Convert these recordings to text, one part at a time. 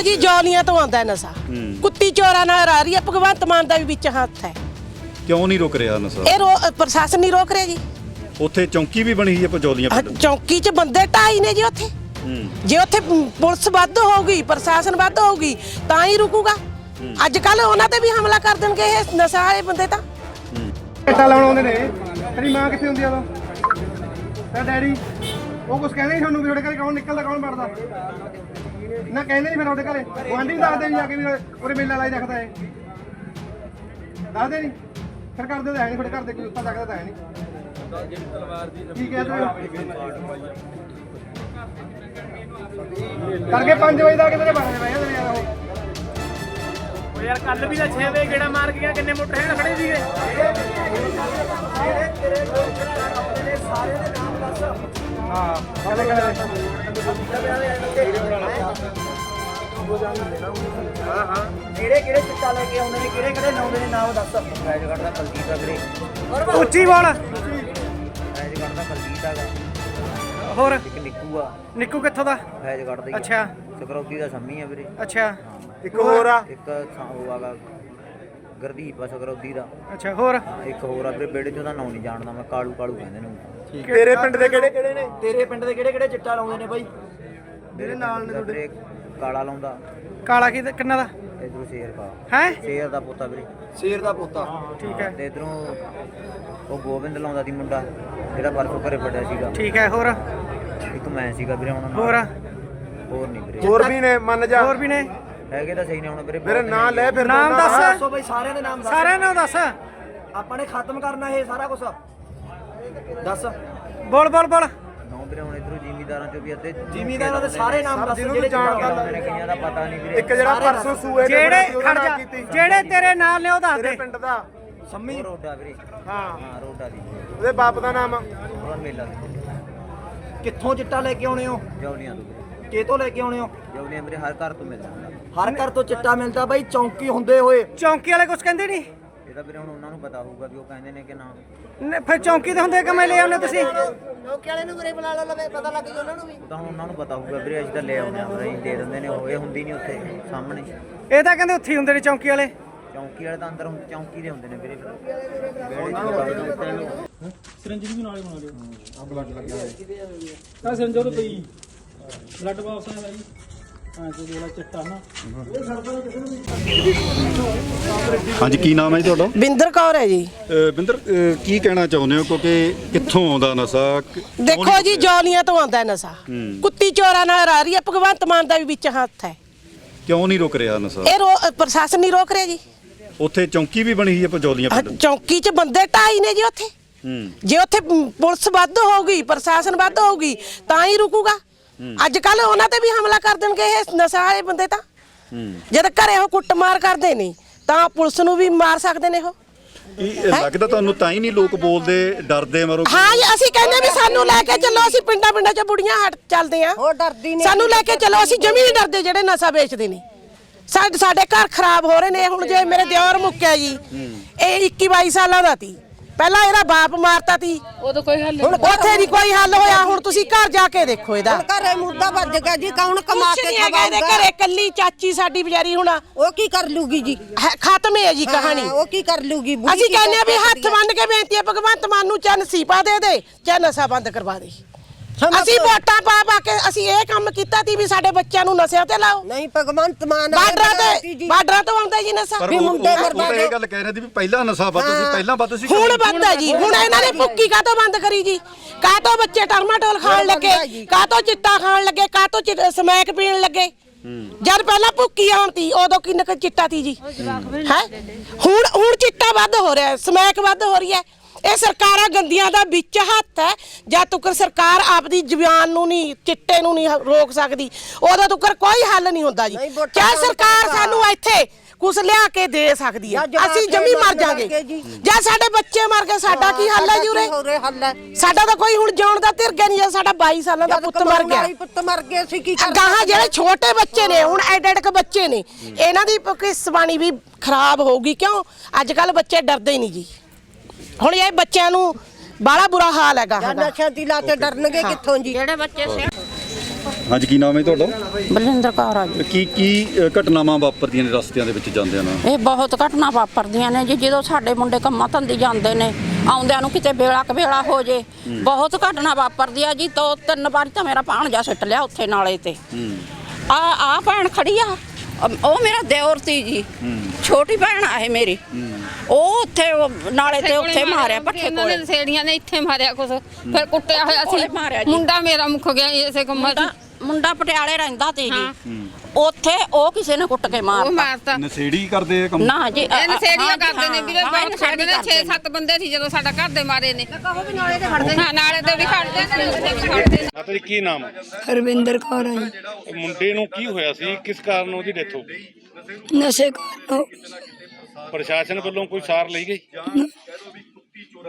ਜੀ ਜੌਲੀਆਂ ਤੋਂ ਆਉਂਦਾ ਹੈ। ਨਸ਼ਾ ਕੁੱਤੀ ਚੋਰਾਂ ਨਾਲ ਆ ਰਹੀ ਹੈ ਭਗਵੰਤ ਮਾਨ ਦਾ ਵੀ ਵਿੱਚ ਹੱਥ ਹੈ। ਕਿਉਂ ਨਹੀਂ ਰੁਕ ਰਿਹਾ ਨਸ਼ਾ? ਇਹ ਰੋ- ਪ੍ਰਸ਼ਾਸਨ ਨਹੀਂ ਰੋਕ ਰਿਹਾ ਜੀ। ਉੱਥੇ ਚੌਂਕੀ ਵੀ ਬਣੀ ਹੈ ਪਜੌਲੀਆਂ ਆਹ ਪਿੰਡ। ਚੌਂਕੀ 'ਚ ਬੰਦੇ ਢਾਈ ਨੇ ਜੀ ਉੱਥੇ। ਹੂੰ। ਜੇ ਉੱਥੇ ਪ- ਪੁਲਿਸ ਵੱਧ ਹੋਊਗੀ ਪ੍ਰਸ਼ਾਸਨ ਵੱਧ ਹੋਊਗੀ ਤਾਂ ਹੀ ਰੁਕੂਗਾ। ਅੱਜ ਕੱਲ ਉਹਨਾਂ ਤੇ ਵੀ ਹਮਲਾ ਕਰ ਦੇਣਗੇ ਇਹ ਨਸ਼ਾ ਵਾਲੇ ਬੰਦੇ ਤਾਂ। ਟੱਟਾ ਲਾਉਣ ਆਉਂਦੇ ਨੇ। ਤੇਰੀ ਮਾਂ ਕਿੱਥੇ ਹੁੰਦੀ ਆ ਉਦੋਂ? ਤੇ ਡੈਡੀ? ਉਹ ਕੁਝ ਕਹਿੰਦੇ ਨਹੀਂ ਤੁਹਾਨੂੰ ਵੀ ਤੁਹਾਡੇ ਘਰੇ ਕੌਣ ਨਿਕਲਦਾ ਕੌਣ ਵੜਦਾ ਨਾ ਕਹਿੰਦੇ ਨਹੀਂ ਫਿਰ ਤੁਹਾਡੇ ਘਰੇ। ਗੁਆਂਢੀ ਦੱਸਦੇ ਵੀ ਆ ਕੇ ਵੀ ਉਰੇ ਮੇਲਾ ਲਾਈ ਰੱਖਦਾ ਹੈ ਦੱਸਦੇ ਨਹੀਂ ਫਿਰ ਕਰਦੇ ਤਾਂ ਹੈ ਨਹੀਂ ਤੁਹਾਡੇ ਘਰ ਦੇ ਕੋਈ ਉੱਤਾ ਲੱਗਦਾ ਤਾਂ ਹੈ ਨਹੀਂ ਕੀ ਕਹਿੰਦੇ ਹੋ? ਕਰਕੇ 5 ਵਜੇ ਦਾ ਕਿਤੇ ਬਾਹਰ ਬਹਿ ਜਾਂਦੇ ਯਾਰ ਉਹ। ਯਾਰ ਕੱਲ ਵੀ ਤਾਂ 6 ਵਜੇ ਗੇੜਾ ਮਾਰ ਗਿਆ ਕਿੰਨੇ ਮੋਟਰਸਾਈਕਲ ਖੜੇ ਸੀਗੇ? ਹਾਂ ਕਦੇ ਕਦੇ ਕਿਹੜੇ ਕਿਹੜੇ ਚਿੱਟਾ ਲੈ ਕੇ ਆਉਂਦੇ ਨੇ ਕਿਹੜੇ ਕਿਹੜੇ ਲਾਉਂਦੇ ਨੇ ਨਾਮ ਦੱਸ ਰਾਜਗੜ੍ਹ ਦਾ ਕਲਜੀਤ ਆ ਵੀਰੇ ਉੱਚੀ ਬੋਲ। ਹੋਰ? ਇੱਕ ਨਿੱਕੂ ਆ ਨਿੱਕੂ ਕਿੱਥੋਂ ਦਾ? ਰਾਜਗੜ੍ਹ ਦਾ ਹੀ ਆ। ਅੱਛਾ। ਸਕਰੌਤੀ ਦਾ ਸੰਮੀ ਆ ਵੀਰੇ। ਅੱਛਾ। ਇੱਕ ਹੋਰ ਆ। ਇੱਕ ਥਾਂ ਆਗਾ ਗੁਰਦੀਪ ਆ ਸਕਰੌਤੀ ਦਾ। ਅੱਛਾ ਹੋਰ? ਇੱਕ ਹੋਰ ਆ ਵੀਰੇ ਬੇੜੇ ਚ ਉਹਦਾ ਨਾਮ ਨਹੀਂ ਜਾਣਦਾ ਮੈਂ ਕਾਲੂ ਕਾਲੂ ਕਹਿੰਦੇ ਨੇ ਉਹਨੂੰ। ਤੇਰੇ ਪਿੰਡ ਦੇ ਕਿਹੜੇ ਕਿਹੜੇ ਨੇ ਤੇਰੇ ਪਿੰਡ ਦੇ ਕਿਹੜੇ ਕਿਹੜੇ ਚਿੱਟਾ ਲਾਉਂਦੇ ਨੇ ਬਾਈ? ਮੇਰੇ ਨਾਲ ਨੇ ਤੁਹਾਡੇ। ਕਾਲਾ ਲਾਉਂਦਾ। ਕਾਲਾ ਕੀ ਕਿੰਨਾ ਦਾ? ਇਧਰੋਂ ਸ਼ੇਰ ਕਾ ਹੈ? ਸ਼ੇਰ ਦਾ ਪੁੱਤਾ ਵੀਰੇ। ਸ਼ੇਰ ਦਾ ਪੁੱਤਾ। ਠੀਕ ਹੈ। ਤੇ ਇਧਰੋਂ ਉਹ ਗੋਬਿੰਦ ਲਾਉਂਦਾ ਸੀ ਮੁੰਡਾ ਜਿਹੜਾ ਬਰਫ ਘਰੇ ਵੱਡਿਆ ਸੀਗਾ। ਠੀਕ ਹੈ ਹੋਰ? ਇੱਕ ਮੈਂ ਸੀਗਾ ਵੀਰੇ ਹੁਣ ਹੋਰ? ਹੋਰ ਨਹੀਂ ਵੀਰੇ। ਹੋਰ ਵੀ ਨੇ ਮੰਨ ਜਾ। ਹੋਰ ਵੀ ਨੇ? ਹੈਗੇ ਤਾਂ ਸਹੀ ਨੇ ਹੁਣ ਵੀਰੇ ਮੇਰੇ ਨਾਂ ਲੈ ਫਿਰ ਨਾਮ ਦੱਸ। ਦੱਸੋ ਬਈ ਸਾਰਿਆਂ ਦੇ ਨਾਮ ਸਾਰਿਆਂ ਨੂੰ ਦੱਸ। ਆਪਾਂ ਨੇ ਖਤਮ ਕਰਨਾ ਇਹ ਸਾਰਾ ਕੁਝ ਦੱਸ। ਬੋਲ ਬੋਲ ਬੋਲ। ਨੌ ਵੀਰੇ ਹੁਣ ਇਧਰੋਂ ਜ਼ਿਮੀਦਾਰਾਂ ਚੋਂ ਵੀ ਅੱਧੇ ਜ਼ਿਮੀਂਦਾਰਾਂ ਦੇ ਸਾਰੇ ਨਾਮ ਦੱਸ ਜਿਹਨੂੰ ਜਾਣਦਾ ਲਾਉਂਦੇ ਨੇ ਕਈਆਂ ਦਾ ਪਤਾ ਨਹੀਂ ਵੀਰੇ। ਇੱਕ ਜਿਹੜਾ ਪਰਸੋਂ ਸੂਏ ਤੇ ਜਿਹੜੇ ਉਹਦਾ ਖੜ ਜਾ ਨਾਂ ਕੀਤੀ ਜਿਹੜੇ ਤੇਰੇ ਨਾਲ ਨੇ ਉਹ ਦੱਸ ਤੇਰੇ ਦੇ। ਪਿੰਡ ਦਾ। ਸੰਮੀ। ਰੋਡਾ ਵੀਰੇ। ਹਾਂ। ਹਾਂ ਰੋਡਾ ਦੀ। ਉਹਦੇ ਬਾਪ ਦਾ ਨਾਮ। ਉਹਦਾ ਮੇਲਾ ਦੀ ਕਿੱਥੋਂ ਚਿੱਟਾ ਲੈ ਕੇ ਆਉਣੇ ਹੋ? ਜੌਲੀਆਂ ਤੋਂ। ਵੀਰੇ ਕਿਤੋਂ ਲੈ ਕੇ ਆਉਣੇ ਹੋ? ਜੌਲੀਆਂ ਵੀਰੇ ਹਰ ਘਰ ਤੋਂ ਮਿਲ ਜਾਂਦਾ। ਹਰ ਘਰ ਤੋਂ ਚਿੱਟਾ ਮਿਲਦਾ ਬਾਈ ਚੌਂਕੀ ਹੁੰਦੇ ਹੋਏ। ਚੌਂਕੀ ਵਾਲੇ ਕੁਝ ਕਹਿੰਦੇ ਨਹੀਂ? ਇਹ ਤਾਂ ਵੀਰੇ ਹੁਣ ਉਹਨਾਂ ਨੂੰ ਪਤਾ ਹੋਊਗਾ ਵੀ ਉਹ ਕਹਿੰਦੇ ਨੇ ਕਿ ਨਾ। ਨ- ਫਿਰ ਚੌਂਕੀ ਤੇ ਹੁੰਦੇ ਕਿਵੇਂ ਲੈ ਆਉਂਦੇ ਤੁਸੀਂ? ਉਹ ਤਾਂ ਹੁਣ ਉਹਨਾਂ ਨੂੰ ਪਤਾ ਹੋਊਗਾ ਵੀਰੇ ਅਸੀਂ ਤਾਂ ਲੈ ਆਉਂਦੇ ਆ ਅਸੀਂ ਦੇ ਦਿੰਦੇ ਨੇ ਉਹ ਇਹ ਹੁੰਦੀ ਨਹੀਂ ਉੱਥੇ ਸਾਹਮਣੇ। ਇਹ ਤਾਂ ਕਹਿੰਦੇ ਉੱਥੇ ਹੀ ਹੁੰਦੇ ਨੇ ਚੌਂਕੀ ਵਾਲੇ। ਚੌਂਕੀ ਵਾਲੇ ਤਾਂ ਅੰਦਰ ਹੁੰਦੇ- ਚੌਂਕੀ ਦੇ ਹੁੰਦੇ ਨੇ ਵੀਰੇ। ਆ ਸੰਜੋ ਤੋਂ ਪਈ ਬਲੱਡ ਵਾਪਸ ਆਇਆ ਜੀ ਤੇ ਨਾ ਹਾਂਜੀ ਕੀ ਨਾਮ ਹੈ ਜੀ ਤੁਹਾਡਾ? ਬਿੰਦਰ ਕੌਰ ਹੈ ਜੀ। ਬਿੰਦਰ ਕੀ ਕਹਿਣਾ ਚਾਹੁੰਦੇ ਹੋ? ਕਿਉਂਕਿ ਕਿੱਥੋਂ ਆਉਂਦਾ ਨਸ਼ਾ? ਦੇਖੋ ਜੀ ਜੌਲੀਆਂ ਤੋਂ ਆਉਂਦਾ ਹੈ। ਨਸ਼ਾ ਕੁੱਤੀ ਚੋਰਾਂ ਨਾਲ ਆ ਰਹੀ ਹੈ। ਭਗਵੰਤ ਮਾਨ ਦਾ ਵੀ ਵਿੱਚ ਹੱਥ ਹੈ। ਕਿਉਂ ਨਹੀਂ ਰੁਕ ਰਿਹਾ ਨਸ਼ਾ? ਇਹ ਰੋ- ਪ੍ਰਸ਼ਾਸਨ ਨਹੀਂ ਰੋਕ ਰਿਹਾ ਜੀ। ਉੱਥੇ ਚੌਂਕੀ ਵੀ ਬਣੀ ਹੈ ਪਜੌਲੀਆਂ ਆਹ ਪਿੰਡ? ਚੌਂਕੀ 'ਚ ਬੰਦੇ ਢਾਈ ਨੇ ਜੀ ਉੱਥੇ। ਹੂੰ। ਜੇ ਉੱਥੇ ਪੁਲਿਸ ਵੱਧ ਹੋਊਗੀ ਪ੍ਰਸ਼ਾਸਨ ਵੱਧ ਹੋਊਗੀ ਤਾਂ ਹੀ ਰੁਕੂਗਾ। ਅੱਜ ਕੱਲ ਉਹਨਾਂ ਤੇ ਵੀ ਹਮਲਾ ਕਰ ਦੇਣਗੇ ਇਹ ਨਸ਼ਾ ਵਾਲੇ ਬੰਦੇ ਤਾਂ। ਜਦ ਘਰੇ ਉਹ ਕੁੱਟਮਾਰ ਕਰਦੇ ਨੇ ਤਾਂ ਪੁਲਿਸ ਨੂੰ ਵੀ ਮਾਰ ਸਕਦੇ ਨੇ ਉਹ। ਇਹ ਲੱਗਦਾ ਤੁਹਾਨੂੰ ਤਾਂ ਹੀ ਨਹੀਂ ਲੋਕ ਬੋਲਦੇ ਡਰਦੇ ਮਰੋ ਹਾਂ ਜੀ ਅਸੀਂ ਕਹਿੰਦੇ ਵੀ ਸਾਨੂੰ ਲੈ ਕੇ ਚੱਲੋ ਅਸੀਂ ਪਿੰਡਾਂ ਪਿੰਡਾਂ 'ਚ ਬੁੜੀਆਂ ਹਟ ਚੱਲਦੇ ਆ। ਉਹ ਡਰਦੀ ਨਹੀਂ ਸਾਨੂੰ ਲੈ ਕੇ ਚੱਲੋ ਅਸੀਂ ਜਮੀ ਨਹੀਂ ਡਰਦੇ ਜਿਹੜੇ ਨਸ਼ਾ ਵੇਚਦੇ ਨੇ। ਸਾਡੇ ਸਾਡੇ ਘਰ ਖਰਾਬ ਹੋ ਰਹੇ ਨੇ ਹੁਣ ਜੇ ਮੇਰੇ ਦਿਓਰ ਮੁੱਕਿਆ ਜੀ। ਇਹ 21 22 ਸਾਲਾਂ ਦਾ ਸੀ। ਪਹਿਲਾਂ ਇਹਦਾ ਬਾਪ ਮਾਰਤਾ ਸੀ ਉਦੋਂ ਕੋਈ ਹੱਲ ਹੁਣ ਉੱਥੇ ਨਹੀਂ ਕੋਈ ਹੱਲ ਹੋਇਆ ਹੁਣ ਤੁਸੀਂ ਘਰ ਜਾ ਕੇ ਦੇਖੋ ਇਹਦਾ। ਘਰੇ ਮੁਰਦਾ ਵੱਜ ਗਿਆ ਜੀ ਕੌਣ ਕਮਾ ਕੇ ਖਵਾਊਗਾ? ਘਰੇ ਕੱਲੀ ਚਾਚੀ ਸਾਡੀ ਵਿਚਾਰੀ ਹੁਣ। ਉਹ ਕੀ ਕਰ ਲੂਗੀ ਜੀ? ਖਤਮ ਹੈ ਜੀ ਕਹਾਣੀ। ਉਹ ਕੀ ਕਰ ਲੂਗੀ? ਅਸੀਂ ਕਹਿੰਦੇ ਆ ਵੀ ਹੱਥ? ਬੰਨ ਕੇ ਬੇਨਤੀ ਹੈ ਭਗਵੰਤ ਮਾਨ ਨੂੰ ਚੰਨ ਸੀਪਾ ਦੇ ਦੇ ਚਾਹੇ ਨਸ਼ਾ ਬੰਦ ਕਰਵਾ ਦੇ। ਅਸੀਂ। ਵੋਟਾਂ ਪਾ ਪਾ ਕੇ ਅਸੀਂ ਇਹ ਕੰਮ ਕੀਤਾ ਸੀ ਵੀ ਸਾਡੇ ਬੱਚਿਆਂ ਨੂੰ ਨਸ਼ਿਆਂ ਤੇ ਲਾਓ। ਨਹੀਂ ਭਗਵੰਤ ਮਾਨ ਬਾਰਡਰਾਂ ਤੇ ਬਾਰਡਰਾਂ ਤੋਂ ਆਉਂਦਾ ਜੀ ਨਸ਼ਾ। ਪਰ ਵੀ ਮੁੰਡੇ ਤਾਂ ਇਹ। ਗੱਲ ਕਹਿ ਰਹੇ ਸੀ ਵੀ ਪਹਿਲਾਂ ਨਸ਼ਾ ਵੱਧ ਸੀ ਪਹਿਲਾਂ ਵੱਧ ਸੀ ਹੁਣ ਬੰਦ ਹੈ ਜੀ। ਹੁਣ ਇਹਨਾਂ ਨੇ ਭੁੱਕੀ ਕਾਹਤੋਂ ਬੰਦ ਕਰੀ ਜੀ? ਕਾਹਤੋਂ ਬੱਚੇ ਟਰਮਾਟੋਲ ਖਾਣ ਲੱਗੇ। ਕਾਹਤੋਂ ਚਿੱਟਾ ਖਾਣ ਲੱਗੇ? ਕਾਹਤੋਂ ਸਮੈਕ ਪੀਣ ਲੱਗੇ? ਜਦ ਪਹਿਲਾਂ ਭੁੱਕੀ ਆਉਣ ਤੀ ਉਦੋਂ ਕਿੰਨਾ ਚਿੱਟਾ ਤੀ ਜੀ? ਹੈ? ਹੁਣ ਹੁਣ ਚਿੱਟਾ ਵੱਧ ਹੋ ਰਿਹਾ ਹੈ, ਸਮੈਕ ਵੱਧ ਹੋ ਰਹੀ ਹੈ। ਇਹ ਸਰਕਾਰਾਂ ਗੰਦੀਆਂ ਦਾ ਵਿੱਚ ਹੱਥ ਹੈ। ਜਦ ਤੱਕ ਸਰਕਾਰ ਆਪਦੀ ਜ਼ੁਬਾਨ ਨੂੰ ਨਹੀਂ ਚਿੱਟੇ ਨੂੰ ਨਹੀਂ ਰੋਕ ਸਕਦੀ ਉਦੋਂ ਤੱਕ ਕੋਈ ਹੱਲ ਨਹੀਂ ਹੁੰਦਾ ਜੀ। ਨਹੀਂ, ਵੋਟਾਂ ਕਿਆ ਪਾਉਣ ਸਰਕਾਰ ਸਾਨੂੰ ਇੱਥੇ ਕੁਛ ਲਿਆ ਕੇ ਦੇ ਸਕਦੀ ਹੈ? ਜਾਂ ਜਵਾਕ ਅਸੀਂ ਜਮੀ ਮਰ ਮਰ ਜਾਾਂਗੇ ਜਾਣਗੇ ਜੀ। ਜਾਂ ਸਾਡੇ ਬੱਚੇ ਮਰ ਗਏ ਸਾਡਾ ਕੀ ਹੱਲ ਹੈ ਜੀ ਉਰੇ? ਉਰੇ ਹੱਲ ਹੈ? ਸਾਡਾ ਤਾਂ ਕੋਈ ਹੁਣ ਜਿਉਣ ਦਾ ਧਿਰਗਾ ਨਹੀਂ ਹੈ ਸਾਡਾ 22 ਸਾਲਾਂ ਦਾ ਜਦ ਪੁੱਤ ਮਰ ਕਮਾਉਣ ਗਿਆ ਵਾਲੀ ਪੁੱਤ ਮਰ ਗਿਆ ਸੀ ਕੀ ਕਰ ਗਾਹਾਂ ਜਿਹੜੇ ਛੋਟੇ ਬੱਚੇ ਨੇ ਹੁਣ ਐਡ ਐਡ ਕ ਬੱਚੇ ਨੇ ਇਹਨਾਂ ਦੀ ਕਿਸਬਾਣੀ ਵੀ ਖਰਾਬ ਹੋਊਗੀ ਕਿਉਂ? ਅੱਜ ਕੱਲ ਬੱਚੇ ਡਰਦੇ ਹੀ ਨਹੀਂ ਜੀ। ਹੁਣ ਇਹ ਬੱਚਿਆਂ ਨੂੰ ਬਾਲਾ ਬੁਰਾ ਹਾਲ ਹੈ ਗਾਹਾਂ ਜਾਂ ਦਾ ਨਸ਼ਾ ਦੀ ਲਾ ਤੇ ਡਰਨਗੇ ਕਿੱਥੋਂ ਜੀ? ਹਾਂਜੀ ਹਾਂਜੀ ਕੀ ਨਾਮ ਹੈ ਤੁਹਾਡਾ? ਬਲਜਿੰਦਰ ਕੌਰ ਆ ਜੀ। ਕੀ ਕੀ ਅ, ਘਟਨਾਵਾਂ ਵਾਪਰਦੀਆਂ ਨੇ ਰਸਤਿਆਂ ਦੇ ਵਿੱਚ ਜਾਂਦਿਆਂ ਨਾਲ? ਇਹ ਬਹੁਤ ਘਟਨਾ ਵਾਪਰਦੀਆਂ ਨੇ ਜੀ ਜਦੋਂ ਸਾਡੇ ਮੁੰਡੇ ਕੰਮਾਂ ਧੰਦੇ ਜਾਂਦੇ ਨੇ ਆਉਂਦਿਆਂ ਨੂੰ ਕਿਤੇ ਵੇਲਾ ਕਵੇਲਾ ਹੋ ਜੇ ਬਹੁਤ ਘਟਨਾ ਵਾਪਰਦੀ ਆ ਜੀ ਦੋ ਤਿੰਨ ਵਾਰੀ ਤਾਂ ਮੇਰਾ ਭਾਣਜਾ ਸਿੱਟ ਲਿਆ ਉੱਥੇ ਨਾਲੇ ਤੇ। ਆ ਆ ਭੈਣ ਖੜੀ ਆ। ਉਹ ਮੇਰਾ ਦਿਓਰ ਤੀ ਜੀ। ਛੋਟੀ ਭੈਣ ਆ ਇਹ ਮੇਰੀ। ਉਹ ਉੱਥੇ ਉਹ ਨਾਲੇ ਤੇ ਉੱਥੇ ਮਾਰਿਆ ਪੱਠੇ ਇਹਨਾਂ ਕੋਲੇ। ਨੇ ਸੇੜੀਆਂ ਨੇ ਇੱਥੇ ਮਾਰਿਆ ਕੁਛ। ਫਿਰ ਕੁੱਟਿਆ ਹੋਇਆ ਕੋਲੇ ਸੀ। ਮਾਰਿਆ ਜੀ। ਮੁੰਡਾ ਮੇਰਾ ਮੁੱਕ ਗਿਆ ਇਸੇ ਕੰਮਾਂ 'ਚ। ਮੁੰਡਾ ਪਟਿਆਲੇ ਰਹਿੰਦਾ ਤੇ। ਜੀ। ਉੱਥੇ ਉਹ ਕਿਸੇ ਨੇ ਕੁੱਟ ਕੇ ਉਹ ਮਾਰਤਾ। ਮਾਰਤਾ। ਨਸ਼ੇੜੀ ਕਰਦੇ ਆ ਕੰਮ? ਨਾ ਜੀ ਇਹ ਨਸ਼ੇੜੀਆਂ ਕਰਦੇ ਨੇ ਵੀਰੇ ਹਾਂ, ਨਸ਼ੇੜੀ ਖੜਦੇ ਨੇ ਕਰਦੇ 6-7 ਬੰਦੇ ਸੀ ਜਦੋਂ ਸਾਡਾ ਘਰ ਦੇ ਮਾਰੇ ਨੇ। ਹਾਂ ਨਾਲੇ ਤੇ ਵੀ ਖੜਦੇ ਸੀ ਉੱਥੇ ਵੀ ਖੜਦੇ ਨੇ। ਮਾਤਾ ਜੀ ਕੀ ਨਾਮ? ਹੈ ਹਰਵਿੰਦਰ ਕੌਰ ਆ ਜੀ। ਇਹ ਮੁੰਡੇ ਨੂੰ ਕੀ ਹੋਇਆ ਸੀ? ਕਿਸ ਕਾਰਨ ਉਹਦੀ ਡੈਥ ਹੋ ਗਈ? ਨਸ਼ੇ ਕਾਰਨ ਪ੍ਰਸ਼ਾਸਨ ਵੱਲੋਂ ਕੋਈ ਸਾਰ ਲਈ ਗਈ?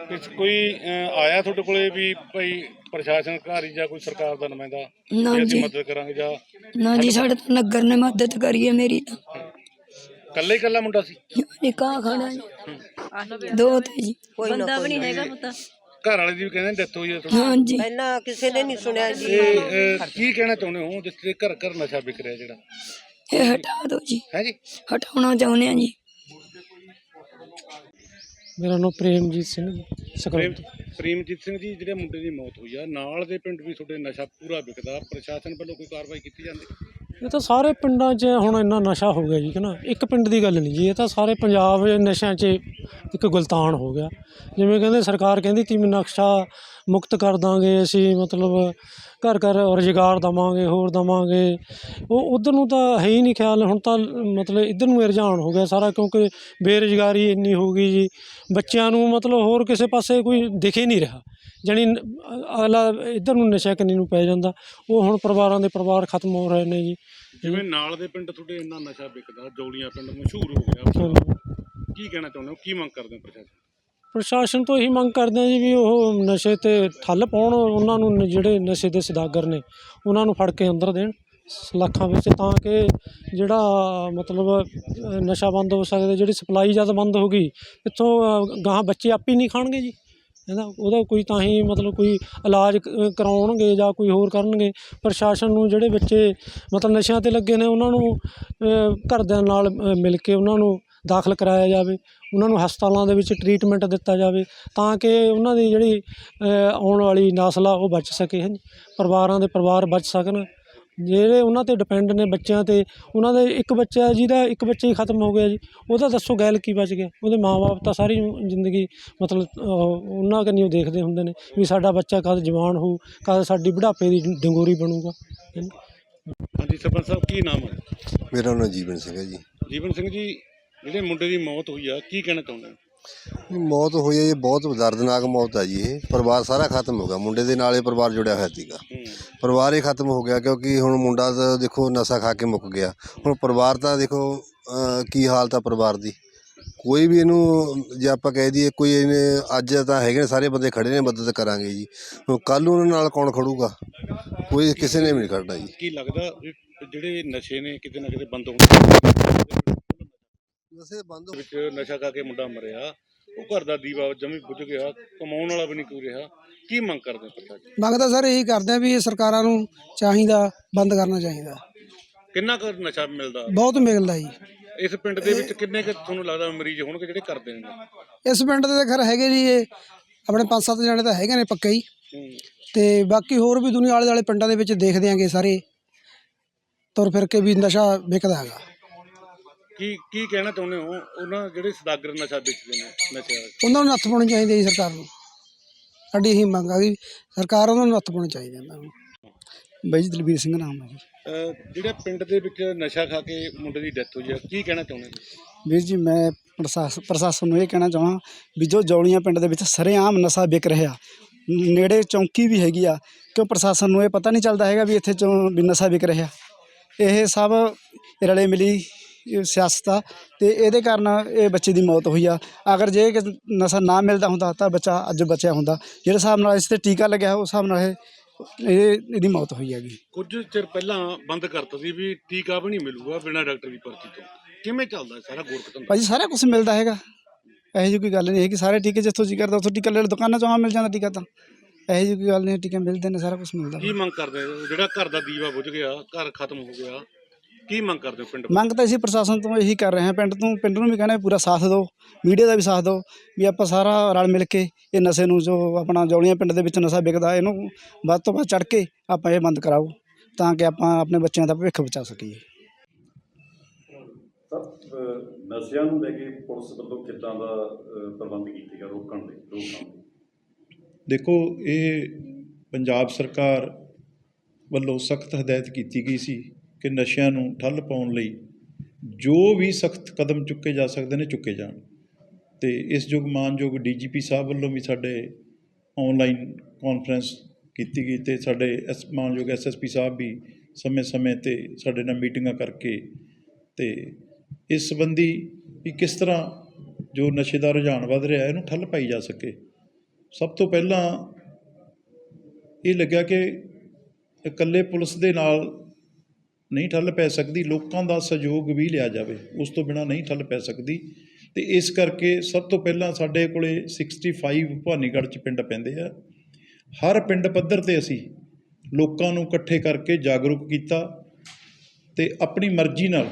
ਕਿਸ ਕੋਈ ਅਹ, ਆਇਆ ਤੁਹਾਡੇ ਕੋਲੇ ਵੀ ਭਾਈ ਪ੍ਰਸ਼ਾਸਨ ਅਧਿਕਾਰੀ ਜਾਂ ਕੋਈ ਸਰਕਾਰ ਦਾ ਨੁਮਾਇੰਦਾ ਨਾ ਜੀ। ਮਦਦ ਕਰਾਂਗੇ ਜਾਂ ਨਾ ਜੀ ਸਾਡੇ ਤਾਂ ਨਗਰ ਨੇ ਮਦਦ ਕਰੀ ਹੈ ਮੇਰੀ ਤਾਂ। ਕੱਲੇ ਕੱਲਾ ਮੁੰਡਾ ਸੀ? ਨਿਕਾਹ ਖਾਣਾ ਜੀ। ਦੋ ਤੇ ਜੀ। ਬੰਦਾ ਵੀ ਨਹੀਂ ਹੈਗਾ ਪਤਾ। ਘਰ ਵਾਲੇ ਦੀ ਵੀ ਕਹਿੰਦੇ ਡੈਥ ਹੋਈ ਹੈ ਤੁਹਾਡੀ। ਹਾਂ ਜੀ। ਪਹਿਲਾਂ ਕਿਸੇ ਨੇ ਨਹੀਂ ਸੁਣਿਆ ਜੀ। ਇਹ ਅਹ, ਕੀ ਕਹਿਣਾ ਚਾਹੁੰਦੇ ਹੋ? ਜਿਸ ਤੇ ਘਰ ਘਰ ਨਸ਼ਾ ਵਿਕ ਰਿਹਾ ਜਿਹੜਾ। ਇਹ ਹਟਾ ਦਿਓ ਜੀ। ਹੈ ਜੀ? ਹਟਾਉਣਾ ਚਾਹੁੰਦੇ ਆ ਜੀ। ਮੇਰਾ ਨਾਮ ਪ੍ਰੇਮਜੀਤ ਸਿੰਘ ਪ੍ਰੇਮ ਪ੍ਰੇਮਜੀਤ ਸਿੰਘ ਜੀ, ਜਿਹੜੇ ਮੁੰਡੇ ਦੀ ਮੌਤ ਹੋਈ ਆ, ਨਾਲ ਦੇ ਪਿੰਡ ਵੀ ਤੁਹਾਡੇ ਨਸ਼ਾ ਪੂਰਾ ਵਿਕਦਾ, ਪ੍ਰਸ਼ਾਸਨ ਵੱਲੋਂ ਕੋਈ ਕਾਰਵਾਈ ਕੀਤੀ ਜਾਂਦੀ? ਇਹ ਤਾਂ ਸਾਰੇ ਪਿੰਡਾਂ 'ਚ ਹੁਣ ਇੰਨਾ ਨਸ਼ਾ ਹੋ ਗਿਆ ਜੀ ਕਿ ਨਾ, ਇੱਕ ਪਿੰਡ ਦੀ ਗੱਲ ਨਹੀਂ ਜੀ, ਇਹ ਤਾਂ ਸਾਰੇ ਪੰਜਾਬ ਦੇ ਨਸ਼ਿਆਂ 'ਚ ਇੱਕ ਗੁਲਤਾਨ ਹੋ ਗਿਆ। ਜਿਵੇਂ ਕਹਿੰਦੇ ਸਰਕਾਰ ਕਹਿੰਦੀ ਤੀ ਵੀ ਨਕਸ਼ਾ ਮੁਕਤ ਕਰ ਦਾਂਗੇ, ਅਸੀਂ ਮਤਲਬ ਘਰ ਘਰ ਰੁਜ਼ਗਾਰ ਦਵਾਂਗੇ, ਹੋਰ ਦਵਾਂਗੇ। ਉਹ ਉਧਰ ਨੂੰ ਤਾਂ ਹੈ ਹੀ ਨਹੀਂ ਖਿਆਲ, ਹੁਣ ਤਾਂ ਮਤਲਬ ਇੱਧਰ ਨੂੰ ਹੀ ਰੁਝਾਨ ਹੋ ਗਿਆ ਸਾਰਾ, ਕਿਉਂਕਿ ਬੇਰੁਜ਼ਗਾਰੀ ਇੰਨੀ ਹੋ ਗਈ ਜੀ। ਬੱਚਿਆਂ ਨੂੰ ਮਤਲਬ ਹੋਰ ਕਿਸੇ ਪਾਸੇ ਕੋਈ ਦਿਖੇ ਨਹੀਂ ਰਿਹਾ। ਜਾਣੀ ਨ- ਅਗਲਾ ਇੱਧਰ ਨੂੰ ਨਸ਼ਾ ਕੰਨੀ ਨੂੰ ਪੈ ਜਾਂਦਾ। ਉਹ ਹੁਣ ਪਰਿਵਾਰਾਂ ਦੇ ਪਰਿਵਾਰ ਖਤਮ ਹੋ ਰਹੇ ਨੇ ਜੀ। ਜਿਵੇਂ ਨਾਲ ਦੇ ਪਿੰਡ ਤੁਹਾਡੇ ਇੰਨਾ ਨਸ਼ਾ ਵਿਕਦਾ ਜੌਲੀਆਂ ਪਿੰਡ ਮਸ਼ਹੂਰ ਹੋ ਗਿਆ। ਕੀ ਕਹਿਣਾ ਚਾਹੁੰਦੇ ਹੋ? ਕੀ ਮੰਗ ਕਰਦੇ ਹੋ ਪ੍ਰਸ਼ਾਸਨ? ਪ੍ਰਸ਼ਾਸਨ ਤੋਂ ਇਹੀ ਮੰਗ ਕਰਦੇ ਹਾਂ ਜੀ ਵੀ ਉਹ ਨਸ਼ੇ ਤੇ ਠੱਲ ਪਾਉਣ ਉਹਨਾਂ ਨੂੰ ਜਿਹੜੇ ਨਸ਼ੇ ਦੇ ਸਦਾਗਰ ਨੇ ਉਹਨਾਂ ਨੂੰ ਫੜ ਕੇ ਅੰਦਰ ਦੇਣ। ਸਲਾਖਾਂ ਵਿੱਚ ਤਾਂ ਕਿ ਜਿਹੜਾ ਮਤਲਬ ਨਸ਼ਾ ਬੰਦ ਹੋ ਸਕਦਾ ਜਿਹੜੀ ਸਪਲਾਈ ਜਦ ਬੰਦ ਹੋ ਗਈ ਇੱਥੋਂ ਗਾਹਾਂ ਬੱਚੇ ਆਪ ਹੀ ਨਹੀਂ ਖਾਣਗੇ ਜੀ। ਹੈ ਨਾ? ਉਹਦਾ ਕੋਈ ਤਾਂ ਹੀ ਮਤਲਬ ਕੋਈ ਇਲਾਜ ਕ- ਕਰਾਉਣਗੇ ਜਾਂ ਕੋਈ ਹੋਰ ਕਰਨਗੇ। ਪ੍ਰਸ਼ਾਸਨ ਨੂੰ ਜਿਹੜੇ ਬੱਚੇ ਮਤਲਬ ਨਸ਼ਿਆਂ ਤੇ ਲੱਗੇ ਨੇ, ਉਹਨਾਂ ਨੂੰ ਘਰਦਿਆਂ ਨਾਲ ਮਿਲ ਕੇ ਉਹਨਾਂ ਨੂੰ ਦਾਖਲ ਕਰਾਇਆ ਜਾਵੇ। ਉਹਨਾਂ ਨੂੰ ਹਸਪਤਾਲਾਂ ਦੇ ਵਿੱਚ ਟਰੀਟਮੈਂਟ ਦਿੱਤਾ ਜਾਵੇ ਤਾਂ ਕਿ ਉਹਨਾਂ ਦੀ ਜਿਹੜੀ ਆਉਣ ਵਾਲੀ ਨਸਲ ਆ, ਉਹ ਬਚ ਸਕੇ ਹਾਂਜੀ ਪਰਿਵਾਰਾਂ ਦੇ ਪਰਿਵਾਰ ਬਚ ਸਕਣ। ਜਿਹੜੇ ਉਹਨਾਂ ਤੇ ਡਿਪੈਂਡ ਨੇ ਬੱਚਿਆਂ ਤੇ ਉਹਨਾਂ ਦੇ ਇੱਕ ਬੱਚਾ ਜਿਹਦਾ ਇੱਕ ਬੱਚਾ ਹੀ ਖਤਮ ਹੋ ਗਿਆ ਜੀ। ਉਹਦਾ ਦੱਸੋ ਗੈਲ ਕੀ ਬਚ ਗਿਆ? ਉਹਦੇ ਮਾਪੇ ਤਾਂ ਸਾਰੀ ਜ਼ਿੰਦਗੀ ਮਤਲਬ ਉਹਨਾਂ ਕੰਨੀ ਉਹ ਦੇਖਦੇ ਹੁੰਦੇ ਨੇ ਵੀ ਸਾਡਾ ਬੱਚਾ ਕਦ ਜਵਾਨ ਹੋਊ ਕਦ ਸਾਡੀ ਬੁਢਾਪੇ ਦੀ ਡੰਗੋਰੀ ਬਣੂਗਾ। ਹਾਂਜੀ ਹਾਂਜੀ ਸਰਪੰਚ ਸਾਹਿਬ ਕੀ ਨਾਮ ਹੈ? ਮੇਰਾ ਨਾਮ ਜੀਵਨ ਸਿੰਘ ਹੈ ਜੀ। ਜੀਵਨ ਸਿੰਘ ਜੀ ਜਿਹੜੇ ਮੁੰਡੇ ਦੀ ਮੌਤ ਹੋਈ ਆ ਕੀ ਕਹਿਣਾ ਚਾਹੁੰਦੇ ਹੋ? ਮੌਤ ਹੋਈ ਹੈ ਇਹ ਬਹੁਤ ਦਰਦਨਾਕ ਮੌਤ ਹੈ ਜੀ ਇਹ। ਪਰਿਵਾਰ ਸਾਰਾ ਖਤਮ ਹੋ ਗਿਆ। ਮੁੰਡੇ ਦੇ ਨਾਲ ਇਹ ਪਰਿਵਾਰ ਜੁੜਿਆ ਹੋਇਆ ਸੀਗਾ। ਪਰਿਵਾਰ ਹੀ ਖਤਮ ਹੋ ਗਿਆ ਕਿਉਂਕਿ ਹੁਣ ਮੁੰਡਾ ਤਾਂ ਦੇਖੋ ਨਸ਼ਾ ਖਾ ਕੇ ਮੁੱਕ ਗਿਆ। ਹੁਣ ਪਰਿਵਾਰ ਤਾਂ ਦੇਖੋ ਅਹ, ਕੀ ਹਾਲਤ ਆ ਪਰਿਵਾਰ ਦੀ। ਕੋਈ ਵੀ ਇਹਨੂੰ ਜੇ ਆਪਾਂ ਕਹਿ ਦਈਏ ਕੋਈ ਇਹਨੇ ਅੱਜ ਤਾਂ ਹੈਗੇ ਨੇ ਸਾਰੇ ਬੰਦੇ ਖੜੇ ਨੇ ਮਦਦ ਕਰਾਂਗੇ ਜੀ। ਹੁਣ ਕੱਲ ਉਹਨਾਂ ਨਾਲ ਕੌਣ ਖੜੂਗਾ? ਕੋਈ ਕਿਸੇ ਨੇ ਵੀ ਨਹੀਂ ਖੜਨਾ ਜੀ। ਕੀ ਲੱਗਦਾ ਵੀ ਜਿਹੜੇ ਨਸ਼ੇ ਨੇ ਕਿਤੇ ਨਾ ਕਿਤੇ ਬੰਦ ਹੋਣ ਨਸ਼ੇ ਬੰਦ ਵਿੱਚ ਨਸ਼ਾ ਖਾ ਕੇ ਮੁੰਡਾ ਮਰਿਆ। ਉਹ ਘਰ ਦਾ ਦੀਵਾ ਜਮੀ ਬੁੱਝ ਗਿਆ ਕਮਾਉਣ ਵਾਲਾ ਵੀ ਨਹੀਂ ਕੋਈ ਰਿਹਾ। ਕੀ ਮੰਗ ਕਰਦੇ ਹੋ ਪ੍ਰਸ਼ਾਸਨ? ਮੰਗ ਤਾਂ ਸਰ ਇਹੀ ਕਰਦੇ ਆ ਵੀ ਇਹ ਸਰਕਾਰਾਂ ਨੂੰ ਚਾਹੀਦਾ ਬੰਦ ਕਰਨਾ ਚਾਹੀਦਾ। ਕਿੰਨਾ ਕੁ ਨਸ਼ਾ ਮਿਲਦਾ? ਬਹੁਤ ਮਿਲਦਾ ਜੀ। ਇਸ ਪਿੰਡ ਦੇ ਵਿੱਚ ਕਿੰਨੇ ਕੁ ਤੁਹਾਨੂੰ ਲੱਗਦਾ ਮਰੀਜ਼ ਹੋਣਗੇ ਜਿਹੜੇ ਕਰਦੇ ਨੇ? ਇਸ ਪਿੰਡ ਦੇ ਖਰ ਹੈਗੇ ਜੀ ਇਹ ਆਪਣੇ ਪੰਜ ਸੱਤ ਜਣੇ ਤਾਂ ਹੈਗੇ ਨੇ ਪੱਕੇ ਹੀ। ਹੂੰ। ਤੇ ਬਾਕੀ ਹੋਰ ਵੀ ਦੁਨੀਆ ਆਲੇ ਦੁਆਲੇ ਪਿੰਡਾਂ ਦੇ ਵਿੱਚ ਦੇਖਦੇ ਆਂਗੇ ਸਾਰੇ। ਤੁਰ ਫਿਰ ਕੇ ਵੀ ਨਸ਼ਾ ਵਿਕਦਾ ਹੈਗਾ। ਕੀ ਕੀ ਕਹਿਣਾ ਚਾਹੁੰਦੇ ਹੋ? ਉਹਨਾਂ ਜਿਹੜੇ ਸਦਾਗਰ ਨਸ਼ਾ ਵੇਚਦੇ ਨੇ ਨਸ਼ੇ ਵਾਲੇ। ਉਹਨਾਂ ਨੂੰ ਨੱਥ ਪਾਉਣੀ ਚਾਹੀਦੀ ਹੈ ਜੀ ਸਰਕਾਰ ਨੂੰ। ਸਾਡੀ ਇਹੀ ਮੰਗ ਆ ਵੀ ਸਰਕਾਰ ਉਹਨਾਂ ਨੂੰ ਨੱਥ ਪਾਉਣੀ ਚਾਹੀਦੀ ਹੈ ਉਹਨਾਂ ਨੂੰ। ਬਾਈ ਜੀ ਦਲਬੀਰ ਸਿੰਘ ਨਾਮ ਹੈ ਜੀ। ਅਹ ਜਿਹੜੇ ਪਿੰਡ ਦੇ ਵਿੱਚ ਨਸ਼ਾ ਖਾ ਕੇ ਮੁੰਡੇ ਦੀ ਡੈਥ ਹੋਈ ਆ ਕੀ ਕਹਿਣਾ ਚਾਹੁੰਦੇ ਹੋ ਵੀਰ ਜੀ ਮੈਂ ਪ੍ਰਸ਼ਾਸ ਪ੍ਰਸ਼ਾਸਨ ਨੂੰ ਇਹ ਕਹਿਣਾ ਚਾਹਾਂ ਵੀ ਜੋ ਜੌਲੀਆਂ ਪਿੰਡ ਦੇ ਵਿੱਚ ਸਰੇਆਮ ਨਸ਼ਾ ਵਿਕ ਰਿਹਾ ਨੇੜੇ ਚੌਂਕੀ ਵੀ ਹੈਗੀ ਆ ਕਿਉਂ ਪ੍ਰਸ਼ਾਸਨ ਨੂੰ ਇਹ ਪਤਾ ਨਹੀਂ ਚੱਲਦਾ ਹੈਗਾ ਵੀ ਇੱਥੇ ਚੋਂ ਵੀ ਨਸ਼ਾ ਵਿਕ ਰਿਹਾ। ਇਹ ਸਭ ਰਲੇ ਮਿਲੀ ਸਿਆਸਤ ਆ ਤੇ ਇਹਦੇ ਕਾਰਨ ਇਹ ਬੱਚੇ ਦੀ ਮੌਤ ਹੋਈ ਆ। ਅਗਰ ਜੇ ਨਸ਼ਾ ਨਾ ਮਿਲਦਾ ਹੁੰਦਾ ਤਾਂ ਬੱਚਾ ਅੱਜ ਬਚਿਆ ਹੁੰਦਾ। ਜਿਹੜੇ ਹਿਸਾਬ ਨਾਲ ਇਸ ਤੇ ਟੀਕਾ ਲੱਗਿਆ ਉਸ ਹਿਸਾਬ ਨਾਲ ਇਹ ਇਹ ਇਹਦੀ ਮੌਤ ਹੋਈ ਹੈਗੀ। ਕੁਝ ਚਿਰ ਪਹਿਲਾਂ ਬੰਦ ਕਰਤਾ ਸੀ ਵੀ ਟੀਕਾ ਵੀ ਨਹੀਂ ਮਿਲੂਗਾ ਬਿਨਾਂ ਡਾਕਟਰ ਦੀ ਪਰਚੀ ਤੋਂ। ਕਿਵੇਂ ਚੱਲਦਾ ਸਾਰਾ ਗੋਰਖ ਭਾਜੀ ਸਾਰਾ ਕੁਝ ਮਿਲਦਾ ਹੈਗਾ। ਇਹੋ ਜਿਹੀ ਕੋਈ ਗੱਲ ਨਹੀਂ ਹੈ ਕਿ ਸਾਰੇ ਟੀਕੇ ਜਿੱਥੋਂ ਜੀ ਕਰਦਾ ਉੱਥੋਂ ਟੀਕਾ ਲੈ ਲਓ। ਦੁਕਾਨਾਂ ਚੋਂ ਹਾਂ ਮਿਲ ਜਾਂਦਾ ਟੀਕਾ ਤਾਂ। ਇਹੋ ਜਿਹੀ ਕੋਈ ਗੱਲ ਨਹੀਂ ਟੀਕੇ ਮਿਲਦੇ ਨੇ ਸਾਰਾ ਕੁਝ ਮਿਲਦਾ। ਕੀ ਮੰਗ ਕਰਦੇ? ਜਿਹੜਾ ਘਰ ਦਾ ਦੀਵਾ ਬੁਝ ਗਿਆ ਘਰ ਖਤਮ ਹੋ ਗਿਆ। ਕੀ ਮੰਗ ਕਰਦੇ ਹੋ ਪਿੰਡ ਮੰਗ ਤਾਂ ਅਸੀਂ ਪ੍ਰਸ਼ਾਸਨ ਤੋਂ ਇਹੀ ਕਰ ਰਹੇ ਹਾਂ। ਪਿੰਡ ਤੋਂ ਪਿੰਡ ਨੂੰ ਵੀ ਕਹਿੰਦੇ ਪੂਰਾ ਸਾਥ ਦਿਓ ਮੀਡੀਆ ਦਾ ਵੀ ਸਾਥ ਦਿਓ ਵੀ ਆਪਾਂ ਸਾਰਾ ਰਲ ਮਿਲ ਕੇ ਇਹ ਨਸ਼ੇ ਨੂੰ ਜੋ ਆਪਣਾ ਜੌਲੀਆਂ ਪਿੰਡ ਦੇ ਵਿੱਚ ਨਸ਼ਾ ਵਿਕਦਾ ਇਹਨੂੰ ਵੱਧ ਤੋਂ ਵੱਧ ਚੜ ਕੇ ਆਪਾਂ ਇਹ ਬੰਦ ਕਰਾਓ ਤਾਂ ਕਿ ਆਪਾਂ ਆਪਣੇ ਬੱਚਿਆਂ ਦਾ ਭਵਿੱਖ ਬਚਾ ਸਕੀਏ। ਨਸ਼ਿਆਂ ਨੂੰ ਲੈ ਕੇ ਪੁਲਿਸ ਵੱਲੋਂ ਕਿੱਦਾਂ ਦਾ ਪ੍ਰਬੰਧ ਕੀਤੇ ਗਿਆ ਰੋਕਣ ਦੇ ਰੋਕਣ ਦੇ? ਦੇਖੋ ਇਹ ਪੰਜਾਬ ਸਰਕਾਰ ਵੱਲੋਂ ਸਖਤ ਹਦਾਇਤ ਕੀਤੀ ਗਈ ਸੀ ਕਿ ਨਸ਼ਿਆਂ ਨੂੰ ਠੱਲ ਪਾਉਣ ਲਈ ਜੋ ਵੀ ਸਖਤ ਕਦਮ ਚੁੱਕੇ ਜਾ ਸਕਦੇ ਨੇ ਚੁੱਕੇ ਜਾਣ। ਤੇ ਇਸ ਯੁੱਗ ਮਾਨਯੋਗ ਡੀਜੀਪੀ ਸਾਹਿਬ ਵੱਲੋਂ ਵੀ ਸਾਡੇ ਆਨਲਾਈਨ ਕਾਨਫਰੰਸ ਕੀਤੀ ਗਈ ਤੇ ਸਾਡੇ ਐਸ ਮਾਨਯੋਗ ਐਸਐਸਪੀ ਸਾਹਿਬ ਵੀ ਸਮੇਂ-ਸਮੇਂ ਤੇ ਸਾਡੇ ਨਾਲ ਮੀਟਿੰਗਾਂ ਕਰਕੇ ਤੇ ਇਸ ਸੰਬੰਧੀ ਵੀ ਕਿਸ ਤਰ੍ਹਾਂ ਜੋ ਨਸ਼ੇ ਦਾ ਰੁਝਾਨ ਵੱਧ ਰਿਹਾ, ਇਹਨੂੰ ਠੱਲ ਪਾਈ ਜਾ ਸਕੇ। ਸਭ ਤੋਂ ਪਹਿਲਾਂ ਇਹ ਲੱਗਿਆ ਕਿ ਇਕੱਲੇ ਪੁਲਿਸ ਦੇ ਨਾਲ ਨਹੀਂ ਠੱਲ ਪੈ ਸਕਦੀ, ਲੋਕਾਂ ਦਾ ਸਹਿਯੋਗ ਵੀ ਲਿਆ ਜਾਵੇ, ਉਸ ਤੋਂ ਬਿਨਾ ਨਹੀਂ ਠੱਲ ਪੈ ਸਕਦੀ। ਤੇ ਇਸ ਕਰਕੇ ਸਭ ਤੋਂ ਪਹਿਲਾਂ ਸਾਡੇ ਕੋਲੇ 65 ਭਵਾਨੀਗੜ੍ਹ ਚ ਪਿੰਡ ਪੈਂਦੇ ਆ। ਹਰ ਪਿੰਡ ਪੱਧਰ ਤੇ ਅਸੀਂ ਲੋਕਾਂ ਨੂੰ ਇਕੱਠੇ ਕਰਕੇ ਜਾਗਰੂਕ ਕੀਤਾ ਤੇ ਆਪਣੀ ਮਰਜ਼ੀ ਨਾਲ,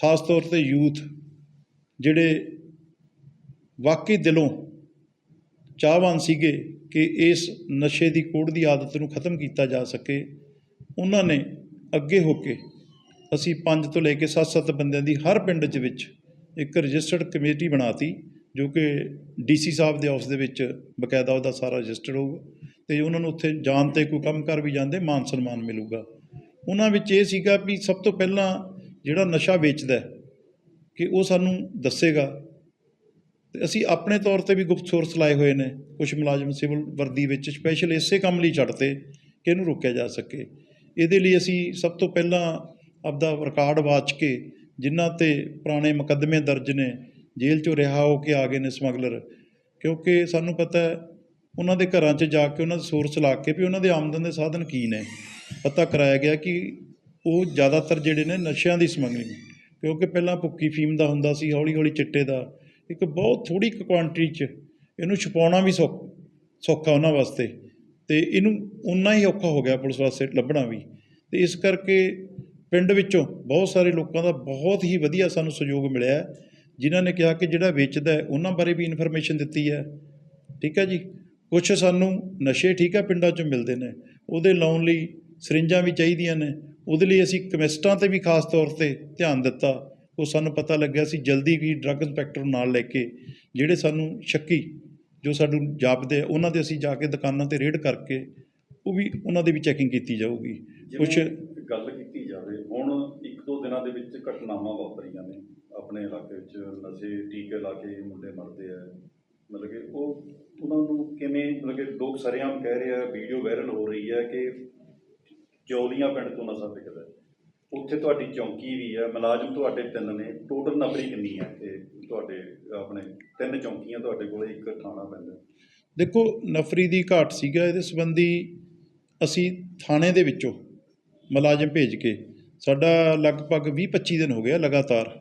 ਖਾਸ ਤੌਰ ਤੇ ਯੂਥ, ਜਿਹੜੇ ਵਾਕਈ ਦਿਲੋਂ ਚਾਹਵਾਨ ਸੀਗੇ ਕਿ ਇਸ ਨਸ਼ੇ ਦੀ ਕੋੜ ਦੀ ਆਦਤ ਨੂੰ ਖਤਮ ਕੀਤਾ ਜਾ ਸਕੇ, ਉਹਨਾਂ ਨੇ ਅੱਗੇ ਹੋ ਕੇ ਅਸੀਂ ਪੰਜ ਤੋਂ ਲੈ ਕੇ ਸੱਤ ਸੱਤ ਬੰਦਿਆਂ ਦੀ ਹਰ ਪਿੰਡ ਦੇ ਵਿੱਚ ਇੱਕ ਰਜਿਸਟਰਡ ਕਮੇਟੀ ਬਣਾਤੀ, ਜੋ ਕਿ ਡੀਸੀ ਸਾਹਿਬ ਦੇ ਆਫਿਸ ਦੇ ਵਿੱਚ ਬਕਾਇਦਾ ਉਹਦਾ ਸਾਰਾ ਰਜਿਸਟਰ ਹੋਊਗਾ ਤੇ ਉਹਨਾਂ ਨੂੰ ਉੱਥੇ ਜਾਣ ਤੇ ਕੋਈ ਕੰਮ ਕਰ ਵੀ ਜਾਂਦੇ, ਮਾਨ ਸਨਮਾਨ ਮਿਲੂਗਾ। ਉਹਨਾਂ ਵਿੱਚ ਇਹ ਸੀਗਾ ਵੀ ਸਭ ਤੋਂ ਪਹਿਲਾਂ ਜਿਹੜਾ ਨਸ਼ਾ ਵੇਚਦਾ ਕਿ ਉਹ ਸਾਨੂੰ ਦੱਸੇਗਾ। ਤੇ ਅਸੀਂ ਆਪਣੇ ਤੌਰ ਤੇ ਵੀ ਗੁਪਤ ਸੋਰਸ ਲਾਏ ਹੋਏ ਨੇ ਕੁਝ ਮੁਲਾਜ਼ਮ ਸਿਵਲ ਵਰਦੀ ਵਿੱਚ ਸਪੈਸ਼ਲ ਇਸੇ ਕੰਮ ਲਈ ਛੱਡਤੇ ਕਿ ਇਹਨੂੰ ਰੋਕਿਆ ਜਾ ਸਕੇ। ਇਹਦੇ ਲਈ ਅਸੀਂ ਸਭ ਤੋਂ ਪਹਿਲਾਂ ਆਪਦਾ ਰਿਕਾਰਡ ਵਾਚ ਕੇ ਜਿਨ੍ਹਾਂ ਤੇ ਪੁਰਾਣੇ ਮੁਕੱਦਮੇ ਦਰਜ ਨੇ, ਜੇਲ੍ਹ ਚੋਂ ਰਿਹਾ ਹੋ ਕੇ ਆ ਗਏ ਨੇ ਸਮਗਲਰ। ਕਿਉਂਕਿ ਸਾਨੂੰ ਪਤਾ ਹੈ, ਉਹਨਾਂ ਦੇ ਘਰਾਂ 'ਚ ਜਾ ਕੇ ਉਹਨਾਂ ਦੇ ਸੋਰਸ ਲਾ ਕੇ ਵੀ ਉਹਨਾਂ ਦੇ ਆਮਦਨ ਦੇ ਸਾਧਨ ਕੀ ਨੇ। ਪਤਾ ਕਰਾਇਆ ਗਿਆ ਕਿ ਉਹ ਜ਼ਿਆਦਾਤਰ ਜਿਹੜੇ ਨੇ ਨਸ਼ਿਆਂ ਦੀ ਸਮਗਲਿੰਗ। ਕਿਉਂਕਿ ਪਹਿਲਾਂ ਭੁੱਕੀ ਫੀਮ ਦਾ ਹੁੰਦਾ ਸੀ ਹੌਲੀ ਹੌਲੀ ਚਿੱਟੇ ਦਾ। ਇੱਕ ਬਹੁਤ ਥੋੜੀ ਕੁਆਂਟੀਟੀ 'ਚ ਇਹਨੂੰ ਛੁਪਾਉਣਾ ਵੀ ਸੌਖ ਸੌਖਾ ਉਹਨਾਂ ਵਾਸਤੇ। ਤੇ ਇਹਨੂੰ ਉਨਾ ਹੀ ਔਖਾ ਹੋ ਗਿਆ ਪੁਲਿਸ ਵਾਸਤੇ ਲੱਭਣਾ ਵੀ। ਤੇ ਇਸ ਕਰਕੇ ਪਿੰਡ ਵਿੱਚੋਂ ਬਹੁਤ ਸਾਰੇ ਲੋਕਾਂ ਦਾ ਬਹੁਤ ਹੀ ਵਧੀਆ ਸਾਨੂੰ ਸਹਿਯੋਗ ਮਿਲਿਆ ਜਿਨ੍ਹਾਂ ਨੇ ਕਿਹਾ ਕਿ ਜਿਹੜਾ ਵੇਚਦਾ ਹੈ, ਉਹਨਾਂ ਬਾਰੇ ਵੀ ਇਨਫੋਰਮੇਸ਼ਨ ਦਿੱਤੀ ਹੈ। ਠੀਕ ਹੈ ਜੀ? ਕੁਝ ਸਾਨੂੰ ਨਸ਼ੇ ਠੀਕ ਹੈ ਪਿੰਡਾਂ 'ਚੋਂ ਮਿਲਦੇ ਨੇ, ਉਹਦੇ ਲਾਉਣ ਲਈ ਸਰਿੰਜਾਂ ਵੀ ਚਾਹੀਦੀਆਂ ਨੇ, ਉਹਦੇ ਲਈ ਅਸੀਂ ਕੈਮਿਸਟਾਂ ਤੇ ਵੀ ਖਾਸ ਤੌਰ ਤੇ ਧਿਆਨ ਦਿੱਤਾ। ਉਹ ਸਾਨੂੰ ਪਤਾ ਲੱਗਿਆ ਸੀ ਜਲਦੀ ਵੀ ਡਰੱਗ ਇੰਸਪੈਕਟਰ ਨੂੰ ਨਾਲ ਲੈ ਕੇ, ਜਿਹੜੇ ਸਾਨੂੰ ਸ਼ੱਕੀ ਜੋ ਸਾਨੂੰ ਜਾਪਦੇ ਉਹਨਾਂ ਦੇ ਅਸੀਂ ਜਾ ਕੇ ਦੁਕਾਨਾਂ ਤੇ ਰੇਡ ਕਰਕੇ ਉਹ ਵੀ ਉਹਨਾਂ ਦੀ ਵੀ ਚੈਕਿੰਗ ਕੀਤੀ ਜਾਊਗੀ। ਕੁਝ ਗੱਲ ਕੀਤੀ ਜਾਵੇ ਹੁਣ ਇੱਕ ਦੋ ਦਿਨਾਂ ਦੇ ਵਿੱਚ ਘਟਨਾਵਾਂ ਵਾਪਰੀਆਂ ਨੇ ਆਪਣੇ ਇਲਾਕੇ ਵਿੱਚ ਨਸ਼ੇ ਟੀਕੇ ਲਾ ਕੇ ਮੁੰਡੇ ਮਰਦੇ ਆ। ਮਤਲਬ ਕਿ ਉਹ ਉਹਨਾਂ ਨੂੰ ਕਿਵੇਂ ਮਤਲਬ ਕਿ ਲੋਕ ਸਰੇਆਮ ਕਹਿ ਰਹੇ ਆ ਵੀਡੀਓ ਵਾਇਰਲ ਹੋ ਰਹੀ ਹੈ ਕਿ ਜੌਲੀਆਂ ਪਿੰਡ ਤੋਂ ਨਸ਼ਾ ਵਿਕਦਾ। ਉੱਥੇ ਤੁਹਾਡੀ ਚੌਂਕੀ ਵੀ ਹੈ ਮੁਲਾਜ਼ਮ ਤੁਹਾਡੇ ਤਿੰਨ ਨੇ ਟੋਟਲ ਨੰਬਰ ਕਿੰਨੀ ਹੈ ਇਹ ਤੁਹਾਡੇ, ਆਪਣੇ ਤਿੰਨ ਚੌਂਕੀਆਂ ਤੁਹਾਡੇ ਕੋਲੇ, ਇੱਕ ਥਾਣਾ ਪੈਂਦਾ। ਦੇਖੋ, ਨਫਰੀ ਦੀ ਘਾਟ ਸੀਗਾ, ਇਹਦੇ ਸੰਬੰਧੀ ਅਸੀਂ ਥਾਣੇ ਦੇ ਵਿੱਚੋਂ ਮੁਲਾਜ਼ਮ ਭੇਜ ਕੇ, ਸਾਡਾ ਲਗਭਗ 20-25 ਦਿਨ ਹੋ ਗਿਆ ਲਗਾਤਾਰ।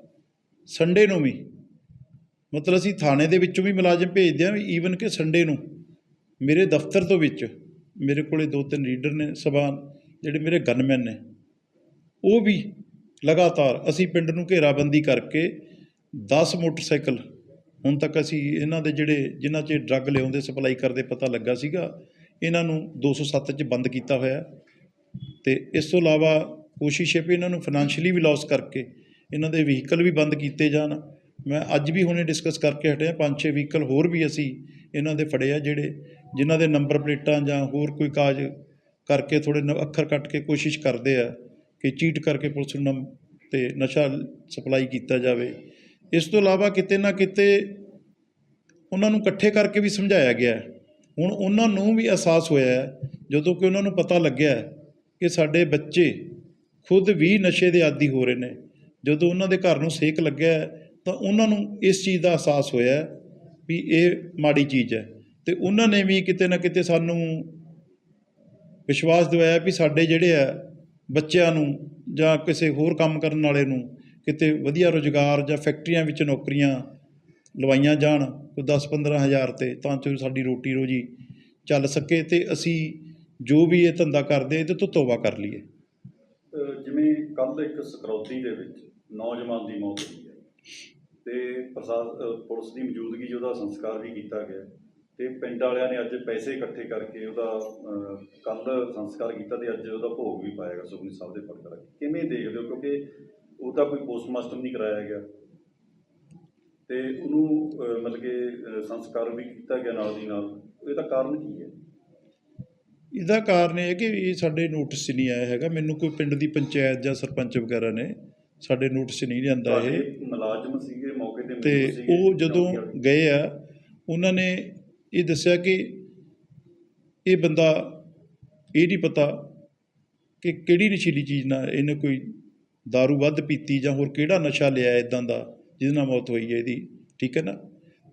ਸੰਡੇ ਨੂੰ ਵੀ, ਮਤਲਬ ਅਸੀਂ ਥਾਣੇ ਦੇ ਵਿੱਚੋਂ ਵੀ ਮੁਲਾਜ਼ਮ ਭੇਜਦੇ ਹਾਂ ਈਵਨ ਕਿ ਸੰਡੇ ਨੂੰ, ਮੇਰੇ ਦਫ਼ਤਰ ਤੋਂ ਵਿੱਚ, ਮੇਰੇ ਕੋਲੇ ਦੋ ਤਿੰਨ ਲੀਡਰ ਨੇ ਸਬਾਨ, ਜਿਹੜੇ ਮੇਰੇ ਗਨਮੈਨ ਨੇ, ਉਹ ਵੀ ਲਗਾਤਾਰ ਅਸੀਂ ਪਿੰਡ ਨੂੰ ਘੇਰਾਬੰਦੀ ਕਰਕੇ 10 ਮੋਟਰਸਾਈਕਲ। ਹੁਣ ਤੱਕ ਅਸੀਂ ਇਹਨਾਂ ਦੇ ਜਿਹੜੇ, ਜਿਨ੍ਹਾਂ 'ਚ ਡਰੱਗ ਲਿਆਉਂਦੇ ਸਪਲਾਈ ਕਰਦੇ ਪਤਾ ਲੱਗਾ ਸੀਗਾ, ਇਹਨਾਂ ਨੂੰ 207 'ਚ ਬੰਦ ਕੀਤਾ ਹੋਇਆ। ਤੇ ਇਸ ਤੋਂ ਇਲਾਵਾ ਕੋਸ਼ਿਸ਼ ਹੈ ਵੀ ਇਹਨਾਂ ਨੂੰ ਫਾਈਨੈਂਸ਼ੀਅਲੀ ਵੀ ਲਾਸ ਕਰਕੇ ਇਹਨਾਂ ਦੇ ਵਹੀਕਲ ਵੀ ਬੰਦ ਕੀਤੇ ਜਾਣ। ਮੈਂ ਅੱਜ ਵੀ ਹੁਣੇ ਡਿਸਕਸ ਕਰਕੇ ਹਟਿਆ, ਪੰਜ ਛੇ ਵਹੀਕਲ ਹੋਰ ਵੀ ਅਸੀਂ ਇਹਨਾਂ ਦੇ ਫੜੇ ਆ ਜਿਹੜੇ, ਜਿਨ੍ਹਾਂ ਦੇ ਨੰਬਰ ਪਲੇਟਾਂ ਜਾਂ ਹੋਰ ਕੋਈ ਕਾਜ ਕਰਕੇ ਥੋੜੇ ਅੱਖਰ ਕੱਟ ਕੇ ਕੋਸ਼ਿਸ਼ ਕਰਦੇ ਆ ਕਿ ਚੀਟ ਕਰਕੇ ਪੁਲਿਸ ਨੂੰ ਤੇ ਨਸ਼ਾ ਸਪਲਾਈ ਕੀਤਾ ਜਾਵੇ। ਇਸ ਤੋਂ ਇਲਾਵਾ ਕਿਤੇ ਨਾ ਕਿਤੇ ਉਹਨਾਂ ਨੂੰ ਇਕੱਠੇ ਕਰਕੇ ਵੀ ਸਮਝਾਇਆ ਗਿਆ ਹੁਣ ਉਹਨਾਂ ਨੂੰ ਵੀ ਅਹਿਸਾਸ ਹੋਇਆ ਹੈ, ਜਦੋਂ ਕਿ ਉਹਨਾਂ ਨੂੰ ਪਤਾ ਲੱਗਿਆ ਕਿ ਸਾਡੇ ਬੱਚੇ ਖੁਦ ਵੀ ਨਸ਼ੇ ਦੇ ਆਦੀ ਹੋ ਰਹੇ ਨੇ। ਜਦੋਂ ਉਹਨਾਂ ਦੇ ਘਰ ਨੂੰ ਸੇਕ ਲੱਗਿਆ ਤਾਂ ਉਹਨਾਂ ਨੂੰ ਇਸ ਚੀਜ਼ ਦਾ ਅਹਿਸਾਸ ਹੋਇਆ ਵੀ ਇਹ ਮਾੜੀ ਚੀਜ਼ ਹੈ। ਤੇ ਉਹਨਾਂ ਨੇ ਵੀ ਕਿਤੇ ਨਾ ਕਿਤੇ ਸਾਨੂੰ ਵਿਸ਼ਵਾਸ ਦਿਵਾਇਆ ਵੀ ਸਾਡੇ ਜਿਹੜੇ ਆ ਬੱਚਿਆਂ ਨੂੰ ਜਾਂ ਕਿਸੇ ਹੋਰ ਕੰਮ ਕਰਨ ਵਾਲੇ ਨੂੰ ਕਿਤੇ ਵਧੀਆ ਰੁਜ਼ਗਾਰ ਜਾਂ ਫੈਕਟਰੀਆਂ ਵਿੱਚ ਨੌਕਰੀਆਂ ਲਵਾਈਆਂ ਜਾਣ, ਕੋਈ 10-15 ਹਜ਼ਾਰ ਤੇ, ਤਾਂ ਜੋ ਸਾਡੀ ਰੋਟੀ ਰੋਜੀ ਚੱਲ ਸਕੇ ਤੇ ਅਸੀਂ ਜੋ ਵੀ ਇਹ ਧੰਦਾ ਕਰਦੇ, ਇਹਦੇ ਤੋਂ ਤੋਬਾ ਕਰ ਲਈਏ। ਜਿਵੇਂ ਕੱਲ ਇੱਕ ਸਕਰੌਤੀ ਦੇ ਵਿੱਚ ਨੌਜਵਾਨ ਦੀ ਮੌਤ ਹੋਈ ਹੈ ਤੇ ਪ੍ਰਸ਼ਾਸ ਪੁਲਿਸ ਦੀ ਮੌਜੂਦਗੀ 'ਚ ਉਹਦਾ ਸੰਸਕਾਰ ਵੀ ਕੀਤਾ ਗਿਆ ਤੇ ਪਿੰਡ ਵਾਲਿਆਂ ਨੇ ਅੱਜ ਪੈਸੇ ਇਕੱਠੇ ਕਰਕੇ ਉਹਦਾ ਕੱਲ ਸੰਸਕਾਰ ਕੀਤਾ ਤੇ ਅੱਜ ਉਹਦਾ ਭੋਗ ਵੀ ਪਾਏਗਾ ਸੁਖਨੀ ਸਾਹਿਬ ਦੇ ਪੜ ਕਰਕੇ ਕਿਵੇਂ ਦੇਖਦੇ ਹੋ? ਕਿਉਂਕਿ ਉਹਦਾ ਕੋਈ ਪੋਸਟਮਾਸਟਰ ਨਹੀਂ ਕਰਾਇਆ ਗਿਆ। ਤੇ ਉਹਨੂੰ ਮਤਲਬ ਕਿ ਸੰਸਕਾਰ ਵੀ ਕੀਤਾ ਗਿਆ ਨਾਲ ਦੀ ਨਾਲ। ਇਹਦਾ ਕਾਰਨ ਕੀ ਹੈ? ਇਹਦਾ ਕਾਰਨ ਇਹ ਹੈ ਕਿ ਇਹ ਸਾਡੇ ਨੋਟਿਸ 'ਚ ਨਹੀਂ ਆਇਆ ਹੈਗਾ। ਮੈਨੂੰ ਕੋਈ ਪਿੰਡ ਦੀ ਪੰਚਾਇਤ ਜਾਂ ਸਰਪੰਚ ਵਗੈਰਾ ਨੇ ਸਾਡੇ ਨੋਟਿਸ ਨਹੀਂ ਲਿਆਂਦਾ ਇਹ। ਮੁਲਾਜ਼ਮ ਸੀਗੇ ਮੌਕੇ ਤੇ ਤੇ ਉਹ ਜਦੋਂ। ਗਏ ਆ ਉਹਨਾਂ ਨੇ ਇਹ ਦੱਸਿਆ ਕਿ ਇਹ ਬੰਦਾ ਇਹ ਨਹੀਂ ਪਤਾ ਕਿ ਕਿਹੜੀ ਨਸ਼ੀਲੀ ਚੀਜ਼ ਨਾਲ ਇਹਨੇ ਕੋਈ दारू ਵੱਧ ਪੀਤੀ ਜਾਂ ਹੋਰ ਕਿਹੜਾ ਨਸ਼ਾ ਲਿਆ ਇਦਾਂ ਦਾ ਜਿਹਦੇ ਨਾਲ ਮੌਤ ਹੋਈ ਹੈ ਇਹਦੀ ਠੀਕ ਹੈ ਨਾ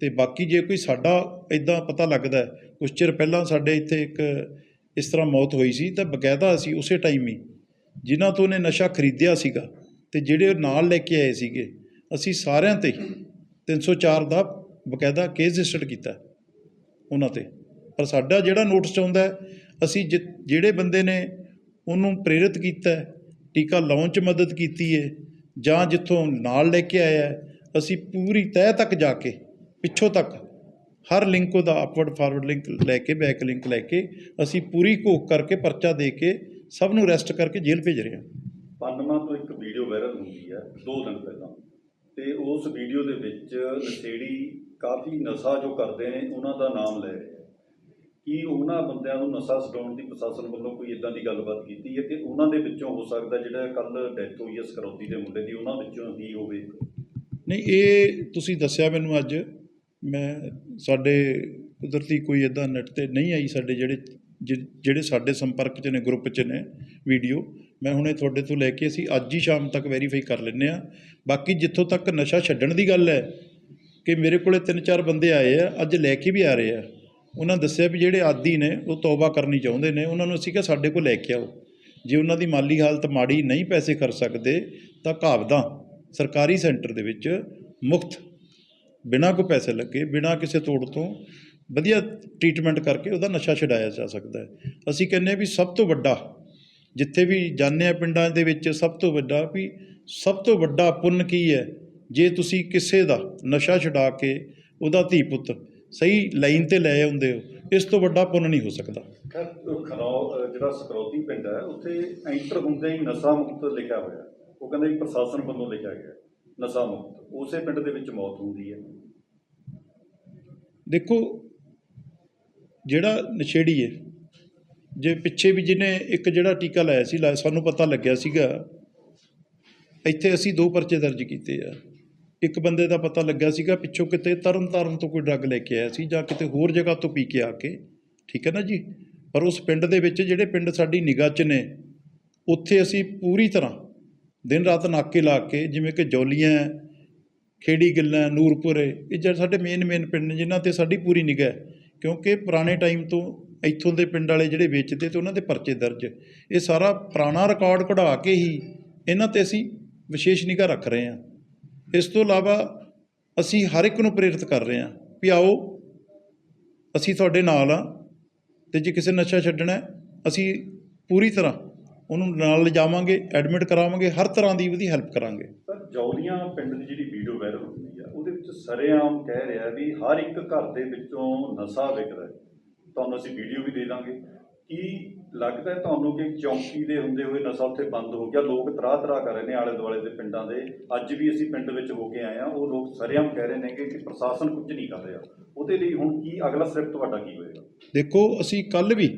ਤੇ ਬਾਕੀ ਜੇ ਕੋਈ ਸਾਡਾ ਇਦਾਂ ਪਤਾ ਲੱਗਦਾ ਹੈ, ਕੁਛ ਚਿਰ ਪਹਿਲਾਂ ਸਾਡੇ ਇੱਥੇ ਇੱਕ ਇਸ ਤਰ੍ਹਾਂ ਮੌਤ ਹੋਈ ਸੀ ਤਾਂ ਬਕਾਇਦਾ ਅਸੀਂ ਉਸੇ ਟਾਈਮ ਹੀ ਜਿਨ੍ਹਾਂ ਤੋਂ ਉਹਨੇ ਨਸ਼ਾ ਖਰੀਦਿਆ ਸੀਗਾ ਤੇ ਜਿਹੜੇ ਉਹ ਨਾਲ ਲੈ ਕੇ ਆਏ ਸੀਗੇ ਅਸੀਂ ਸਾਰਿਆਂ ਤੇ 304 ਦਾ ਬਕਾਇਦਾ ਕੇਸ ਰਜਿਸਟਰ ਕੀਤਾ ਉਹਨਾਂ ਤੇ ਪਰ ਸਾਡਾ ਜਿਹੜਾ ਨੋਟਿਸ ਚਾਹੁੰਦਾ ਅਸੀਂ ਜਿ- ਜਿਹੜੇ ਬੰਦੇ ਨੇ ਉਹਨੂੰ ਪ੍ਰੇਰਿਤ ਕੀਤਾ ਟੀਕਾ ਲਾਉਣ 'ਚ ਮਦਦ ਕੀਤੀ ਹੈ ਜਾਂ ਜਿੱਥੋਂ ਨਾਲ ਲੈ ਕੇ ਆਇਆ ਅਸੀਂ ਪੂਰੀ ਤਹਿ ਤੱਕ ਜਾ ਕੇ, ਪਿੱਛੋਂ ਤੱਕ, ਹਰ ਲਿੰਕ ਉਹਦਾ ਅਪਵਰਡ ਫਾਰਵਰਡ ਲਿੰਕ ਲੈ ਕੇ ਬੈਕ ਲਿੰਕ ਲੈ ਕੇ, ਅਸੀਂ ਪੂਰੀ ਘੋਖ ਕਰਕੇ ਪਰਚਾ ਦੇ ਕੇ, ਸਭ ਨੂੰ ਅਰੈਸਟ ਕਰਕੇ ਜੇਲ੍ਹ ਭੇਜ ਰਹੇ ਹਾਂ। ਪਨਮਾ ਤੋਂ ਇੱਕ ਵੀਡੀਓ ਵਾਇਰਲ ਹੁੰਦੀ ਹੈ ਦੋ ਦਿਨ ਪਹਿਲਾਂ। ਤੇ ਉਸ ਵੀਡੀਓ ਦੇ ਵਿੱਚ ਨਸ਼ੇੜੀ ਕਾਫੀ ਨਸ਼ਾ ਜੋ ਕਰਦੇ ਨੇ, ਉਹਨਾਂ ਦਾ ਨਾਮ ਲੈ ਰਹੇ ਕਿ ਉਹਨਾਂ ਬੰਦਿਆਂ ਨੂੰ ਨਸ਼ਾ ਛਡਾਉਣ ਦੀ ਪ੍ਰਸ਼ਾਸਨ ਵੱਲੋਂ ਕੋਈ ਇਦਾਂ ਦੀ ਗੱਲਬਾਤ ਕੀਤੀ ਹੈ ਕਿ ਉਹਨਾਂ ਦੇ ਵਿੱਚੋਂ ਹੋ ਸਕਦਾ ਜਿਹੜਾ ਕੱਲ ਡੈਥ ਹੋਈ ਹੈ ਸਕਰੌਤੀ ਦੇ ਮੁੰਡੇ ਦੀ, ਉਹਨਾਂ ਵਿੱਚੋਂ ਹੀ ਹੋਵੇ? ਨਹੀਂ, ਇਹ ਤੁਸੀਂ ਦੱਸਿਆ ਮੈਨੂੰ ਅੱਜ, ਮੈਂ ਸਾਡੇ ਕੁਦਰਤੀ ਕੋਈ ਇਦਾਂ ਨੈਟ ਤੇ ਨਹੀਂ ਆਈ ਸਾਡੇ ਜਿਹੜੇ, ਜਿ- ਜਿਹੜੇ ਸਾਡੇ ਸੰਪਰਕ 'ਚ ਨੇ ਗਰੁੱਪ 'ਚ ਨੇ ਵੀਡੀਓ ਮੈਂ ਹੁਣੇ ਤੁਹਾਡੇ ਤੋਂ ਲੈ ਕੇ ਅਸੀਂ ਅੱਜ ਹੀ ਸ਼ਾਮ ਤੱਕ ਵੈਰੀਫਾਈ ਕਰ ਲੈਂਦੇ ਆ ਬਾਕੀ ਜਿੱਥੋਂ ਤੱਕ ਨਸ਼ਾ ਛੱਡਣ ਦੀ ਗੱਲ ਹੈ ਕਿ ਮੇਰੇ ਕੋਲੇ ਤਿੰਨ ਚਾਰ ਬੰਦੇ ਆਏ ਆ, ਅੱਜ ਲੈ ਕੇ ਵੀ ਆ ਰਹੇ ਆ। ਉਹਨਾਂ ਦੱਸਿਆ ਵੀ ਜਿਹੜੇ ਆਦੀ ਨੇ, ਉਹ ਤੌਬਾ ਕਰਨੀ ਚਾਹੁੰਦੇ ਨੇ, ਉਹਨਾਂ ਨੂੰ ਅਸੀਂ ਕਿਹਾ ਸਾਡੇ ਕੋਲ ਲੈ ਕੇ ਆਓ। ਜੇ ਉਹਨਾਂ ਦੀ ਮਾਲੀ ਹਾਲਤ ਮਾੜੀ ਨਹੀਂ ਪੈਸੇ ਕਰ ਸਕਦੇ, ਤਾਂ ਘਾਵਦਾਂ ਸਰਕਾਰੀ ਸੈਂਟਰ ਦੇ ਵਿੱਚ ਮੁਫਤ, ਬਿਨਾਂ ਕੋਈ ਪੈਸੇ ਲੱਗੇ, ਬਿਨਾਂ ਕਿਸੇ ਤੋੜ ਤੋਂ ਵਧੀਆ ਟ੍ਰੀਟਮੈਂਟ ਕਰਕੇ ਉਹਦਾ ਨਸ਼ਾ ਛਡਾਇਆ ਜਾ ਸਕਦਾ ਹੈ। ਅਸੀਂ ਕਹਿੰਦੇ ਹਾਂ ਵੀ ਸਭ ਤੋਂ ਵੱਡਾ, ਜਿੱਥੇ ਵੀ ਜਾਂਦੇ ਆ ਪਿੰਡਾਂ ਦੇ ਵਿੱਚ, ਸਭ ਤੋਂ ਵੱਡਾ ਵੀ ਸਭ ਤੋਂ ਵੱਡਾ ਪੁੰਨ ਕੀ ਹੈ? ਜੇ ਤੁਸੀਂ ਕਿਸੇ ਦਾ ਨਸ਼ਾ ਛਡਾ ਕੇ ਉਹਦਾ ਧੀ ਪੁੱਤ ਸਹੀ ਲਾਈਨ ਤੇ ਲੈ ਆਉਂਦੇ ਹੋ ਇਸ ਤੋਂ ਵੱਡਾ ਪੁੰਨ ਨਹੀਂ ਹੋ ਸਕਦਾ। ਖਨੌ ਜਿਹੜਾ ਸਕਰੌਤੀ ਪਿੰਡ ਹੈ ਉੱਥੇ ਐਂਟਰ ਹੁੰਦੇ ਹੀ ਨਸ਼ਾ ਮੁਕਤ ਲਿਖਿਆ ਹੋਇਆ ਉਹ ਕਹਿੰਦੇ ਪ੍ਰਸ਼ਾਸਨ ਵੱਲੋਂ ਲਿਖਿਆ ਗਿਆ ਨਸ਼ਾ ਮੁਕਤ। ਉਸੇ ਪਿੰਡ ਦੇ ਵਿੱਚ ਮੌਤ ਹੁੰਦੀ ਹੈ। ਦੇਖੋ ਜਿਹੜਾ ਨਸ਼ੇੜੀ ਹੈ ਜੇ ਪਿੱਛੇ ਵੀ ਜਿਹਨੇ ਇੱਕ ਜਿਹੜਾ ਟੀਕਾ ਲਾਇਆ ਸੀ ਸਾਨੂੰ ਪਤਾ ਲੱਗਿਆ ਸੀਗਾ ਇੱਥੇ ਅਸੀਂ ਦੋ ਪਰਚੇ ਦਰਜ ਕੀਤੇ ਆ। ਇੱਕ ਬੰਦੇ ਦਾ ਪਤਾ ਲੱਗਾ ਸੀਗਾ ਪਿੱਛੋਂ ਕਿਤੇ ਤਰਨ ਤਾਰਨ ਤੋਂ ਕੋਈ ਡਰੱਗ ਲੈ ਕੇ ਆਇਆ ਸੀ ਜਾਂ ਕਿਤੇ ਹੋਰ ਜਗ੍ਹਾ ਤੋਂ ਪੀ ਕੇ ਆ ਕੇ, ਠੀਕ ਹੈ ਨਾ ਜੀ? ਪਰ ਉਸ ਪਿੰਡ ਦੇ ਵਿੱਚ ਜਿਹੜੇ ਪਿੰਡ ਸਾਡੀ ਨਿਗਾਹ 'ਚ ਨੇ, ਉੱਥੇ ਅਸੀਂ ਪੂਰੀ ਤਰ੍ਹਾਂ ਦਿਨ ਰਾਤ ਨਾਕੇ ਲਾ ਕੇ ਜਿਵੇਂ ਕਿ ਜੌਲੀਆਂ, ਖੇੜੀ ਗਿੱਲਾਂ, ਨੂਰਪੁਰ, ਇਹ ਜਿਹੜੇ ਸਾਡੇ ਮੇਨ ਮੇਨ ਪਿੰਡ ਨੇ, ਜਿਨ੍ਹਾਂ ਤੇ ਸਾਡੀ ਪੂਰੀ ਨਿਗਾਹ ਹੈ, ਕਿਉਂਕਿ ਪੁਰਾਣੇ ਟਾਈਮ ਤੋਂ ਇੱਥੋਂ ਦੇ ਪਿੰਡ ਵਾਲੇ ਜਿਹੜੇ ਵੇਚਦੇ ਤੇ ਉਹਨਾਂ ਦੇ ਪਰਚੇ ਦਰਜ, ਇਹ ਸਾਰਾ ਪੁਰਾਣਾ ਰਿਕਾਰਡ ਕਢਾ ਕੇ ਹੀ ਇਹਨਾਂ ਤੇ ਅਸੀਂ ਵਿਸ਼ੇਸ਼ ਨਿਗਾਹ ਰੱਖ ਰਹੇ ਹਾਂ। ਇਸ ਤੋਂ ਇਲਾਵਾ ਅਸੀਂ ਹਰ ਇੱਕ ਨੂੰ ਪ੍ਰੇਰਿਤ ਕਰ ਰਹੇ ਹਾਂ ਵੀ ਆਓ, ਅਸੀਂ ਤੁਹਾਡੇ ਨਾਲ ਆ ਤੇ ਜੇ ਕਿਸੇ ਨਸ਼ਾ ਛੱਡਣਾ ਅਸੀਂ ਪੂਰੀ ਤਰ੍ਹਾਂ ਉਹਨੂੰ ਨਾਲ ਲਿਜਾਵਾਂਗੇ, ਐਡਮਿਟ ਕਰਾਵਾਂਗੇ, ਹਰ ਤਰ੍ਹਾਂ ਦੀ ਉਹਦੀ ਹੈਲਪ ਕਰਾਂਗੇ। ਸਰ, ਜੌਲੀਆਂ ਪਿੰਡ ਦੀ ਜਿਹੜੀ ਵੀਡੀਓ ਵਾਇਰਲ ਹੁੰਦੀ ਆ, ਉਹਦੇ ਵਿੱਚ ਸਰੇਆਮ ਕਹਿ ਰਿਹਾ ਵੀ ਹਰ ਇੱਕ ਘਰ ਦੇ ਵਿੱਚੋਂ ਨਸ਼ਾ ਵਿਕਦਾ ਹੈ। ਤੁਹਾਨੂੰ ਅਸੀਂ ਵੀਡੀਓ ਵੀ ਦੇ ਦਾਂਗੇ। ਕਿ ਲੱਗਦਾ ਤੁਹਾਨੂੰ ਕਿ ਚੌਂਕੀ ਦੇ ਹੁੰਦੇ ਹੋਏ ਨਸ਼ਾ ਉੱਥੇ ਬੰਦ ਹੋ ਗਿਆ? ਲੋਕ ਤਰਾਹ ਤਰਾ ਕਰ ਰਹੇ ਨੇ ਆਲੇ ਦੁਆਲੇ ਦੇ ਪਿੰਡਾਂ ਦੇ। ਅੱਜ ਵੀ ਅਸੀਂ ਪਿੰਡ ਵਿੱਚ ਹੋ ਕੇ ਆਏ ਆ ਉਹ ਲੋਕ ਸਰੇਆਮ ਕਹਿ ਰਹੇ ਨੇ ਕਿ ਪ੍ਰਸ਼ਾਸਨ ਕੁਝ ਨਹੀਂ ਕਰ ਰਿਹਾ। ਉਹਦੇ ਲਈ ਹੁਣ ਕੀ ਅਗਲਾ ਸਟੈਪ ਤੁਹਾਡਾ ਕੀ ਹੋਏਗਾ? ਦੇਖੋ, ਅਸੀਂ ਕੱਲ ਵੀ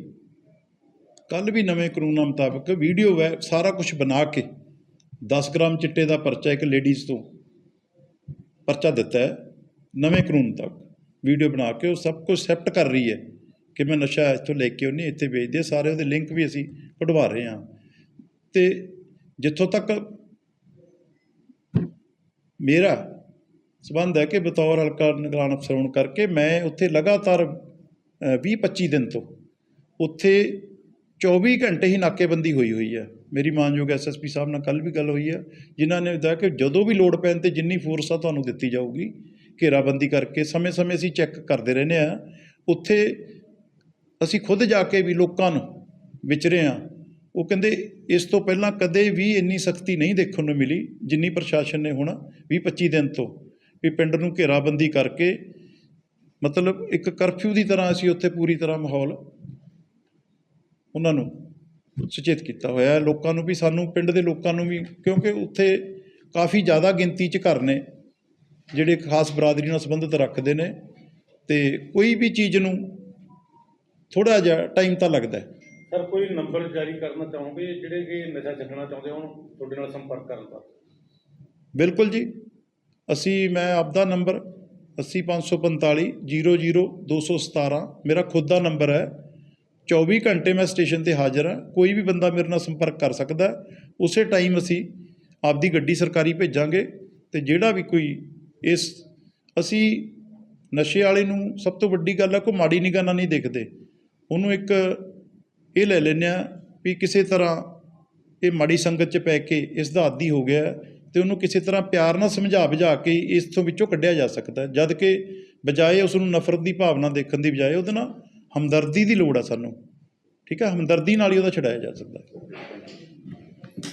ਕੱਲ ਵੀ ਨਵੇਂ ਕਾਨੂੰਨਾਂ ਮੁਤਾਬਕ ਵੀਡੀਓ ਵੈ ਸਾਰਾ ਕੁਝ ਬਣਾ ਕੇ 10 ਗ੍ਰਾਮ ਚਿੱਟੇ ਦਾ ਪਰਚਾ ਇੱਕ ਲੇਡੀਜ਼ ਤੋਂ ਪਰਚਾ ਦਿੱਤਾ ਹੈ। ਨਵੇਂ ਕਾਨੂੰਨ ਤੱਕ ਵੀਡੀਓ ਬਣਾ ਕੇ ਉਹ ਸਭ ਕੁਝ ਐਕਸੈਪਟ ਕਰ ਰਹੀ ਹੈ। ਕਿ ਮੈਂ ਨਸ਼ਾ ਇੱਥੋਂ ਲੈ ਕੇ ਉਹਨੇ ਇੱਥੇ ਵੇਚਦੇ ਸਾਰੇ ਉਹਦੇ ਲਿੰਕ ਵੀ ਅਸੀਂ ਕਢਵਾ ਰਹੇ ਹਾਂ। ਤੇ ਜਿੱਥੋਂ ਤੱਕ ਮੇਰਾ ਸਬੰਧ ਹੈ ਕਿ ਬਤੌਰ ਹਲਕਾ ਨਿਗਰਾਨ ਅਫਸਰ ਹੋਣ ਕਰਕੇ ਮੈਂ ਉੱਥੇ ਲਗਾਤਾਰ 20-25 ਦਿਨ ਤੋਂ ਉੱਥੇ 24 ਘੰਟੇ ਹੀ ਨਾਕੇਬੰਦੀ ਹੋਈ ਹੋਈ ਹੈ। ਮੇਰੀ ਮਾਨਯੋਗ ਐਸਐਸਪੀ ਸਾਹਿਬ ਨਾਲ ਕੱਲ ਵੀ ਗੱਲ ਹੋਈ ਹੈ, ਜਿਨ੍ਹਾਂ ਨੇ ਦੱਸਿਆ ਕਿ ਜਦੋਂ ਵੀ ਲੋੜ ਪੈਣ ਤੇ ਜਿੰਨੀ ਫੋਰਸ ਆ ਤੁਹਾਨੂੰ ਦਿੱਤੀ ਜਾਊਗੀ ਘੇਰਾਬੰਦੀ ਕਰਕੇ ਸਮੇਂ-ਸਮੇਂ ਅਸੀਂ ਚੈੱਕ ਕਰਦੇ ਰਹਿੰਦੇ ਆ ਉੱਥੇ ਅਸੀਂ ਖੁਦ ਜਾ ਕੇ ਵੀ ਲੋਕਾਂ ਨੂੰ ਵਿਚਰੇ ਹਾਂ। ਉਹ ਕਹਿੰਦੇ, ਇਸ ਤੋਂ ਪਹਿਲਾਂ ਕਦੇ ਵੀ ਇੰਨੀ ਸਖਤੀ ਨਹੀਂ ਦੇਖਣ ਨੂੰ ਮਿਲੀ, ਜਿੰਨੀ ਪ੍ਰਸ਼ਾਸਨ ਨੇ ਹੁਣ 20 25 ਦਿਨ ਤੋਂ। ਵੀ ਪਿੰਡ ਨੂੰ ਘੇਰਾਬੰਦੀ ਕਰਕੇ, ਮਤਲਬ ਇੱਕ ਕਰਫਿਊ ਦੀ ਤਰ੍ਹਾਂ ਅਸੀਂ ਉੱਥੇ ਪੂਰੀ ਤਰ੍ਹਾਂ ਮਾਹੌਲ ਉਹਨਾਂ ਨੂੰ ਸੁਚੇਤ ਕੀਤਾ ਹੋਇਆ ਹੈ। ਲੋਕਾਂ ਨੂੰ ਵੀ, ਸਾਨੂੰ ਪਿੰਡ ਦੇ ਲੋਕਾਂ ਨੂੰ ਵੀ, ਕਿਉਂਕਿ ਉੱਥੇ ਕਾਫੀ ਜ਼ਿਆਦਾ ਗਿਣਤੀ 'ਚ ਘਰ ਨੇ, ਜਿਹੜੇ ਖਾਸ ਬਰਾਦਰੀ ਨਾਲ ਸੰਬੰਧਿਤ ਰੱਖਦੇ ਨੇ। ਤੇ ਕੋਈ ਵੀ ਚੀਜ਼ ਨੂੰ ਥੋੜਾ ਜਿਹਾ ਟਾਈਮ ਤਾਂ ਲੱਗਦਾ ਹੈ। ਸਰ ਕੋਈ ਨੰਬਰ ਜਾਰੀ ਕਰਨਾ ਚਾਹੋਗੇ? ਜਿਹੜੇ ਕਿ ਨਸ਼ਾ ਛੱਡਣਾ ਚਾਹੁੰਦੇ ਹੋਣ ਤੁਹਾਡੇ ਨਾਲ ਸੰਪਰਕ ਕਰਨ ਦਾ। ਬਿਲਕੁਲ ਜੀ। ਅਸੀਂ ਮੈਂ ਆਪਦਾ ਨੰਬਰ 80545 00217 ਮੇਰਾ ਖੁਦ ਦਾ ਨੰਬਰ ਹੈ। 24 ਘੰਟੇ ਮੈਂ ਸਟੇਸ਼ਨ ਤੇ ਹਾਜ਼ਰ ਹਾਂ। ਕੋਈ ਵੀ ਬੰਦਾ ਮੇਰੇ ਨਾਲ ਸੰਪਰਕ ਕਰ ਸਕਦਾ। ਉਸੇ ਟਾਈਮ ਅਸੀਂ ਆਪਦੀ ਗੱਡੀ ਸਰਕਾਰੀ ਭੇਜਾਂਗੇ ਤੇ ਜਿਹੜਾ ਵੀ ਕੋਈ ਇਸ ਅਸੀਂ ਨਸ਼ੇ ਵਾਲੇ ਨੂੰ ਸਭ ਤੋਂ ਵੱਡੀ ਗੱਲ ਹੈ ਕੋਈ ਮਾੜੀ ਨਿਗਾਹ ਨਾਲ ਨਹੀਂ ਦੇਖਦੇ। ਉਹਨੂੰ ਇੱਕ ਇਹ ਲੈ ਲੈਂਦੇ ਹਾਂ ਵੀ ਕਿਸੇ ਤਰ੍ਹਾਂ ਇਹ ਮਾੜੀ ਸੰਗਤ 'ਚ ਪੈ ਕੇ ਇਸ ਦਾ ਆਦੀ ਹੋ ਗਿਆ ਹੈ ਤੇ ਉਹਨੂੰ ਕਿਸੇ ਤਰ੍ਹਾਂ ਪਿਆਰ ਨਾਲ ਸਮਝਾ ਬੁਝਾ ਕੇ ਇਸ ਤੋਂ ਵਿੱਚੋਂ ਕੱਢਿਆ ਜਾ ਸਕਦਾ ਹੈ। ਜਦ ਕਿ ਬਜਾਏ ਉਸ ਨੂੰ ਨਫ਼ਰਤ ਦੀ ਭਾਵਨਾ ਦੇਖਣ ਦੀ ਬਜਾਏ ਉਹਦੇ ਨਾਲ ਹਮਦਰਦੀ ਦੀ ਲੋੜ ਆ ਸਾਨੂੰ। ਠੀਕ ਹੈ ਹਮਦਰਦੀ ਨਾਲ ਹੀ ਉਹਦਾ ਛਡਾਇਆ ਜਾ ਸਕਦਾ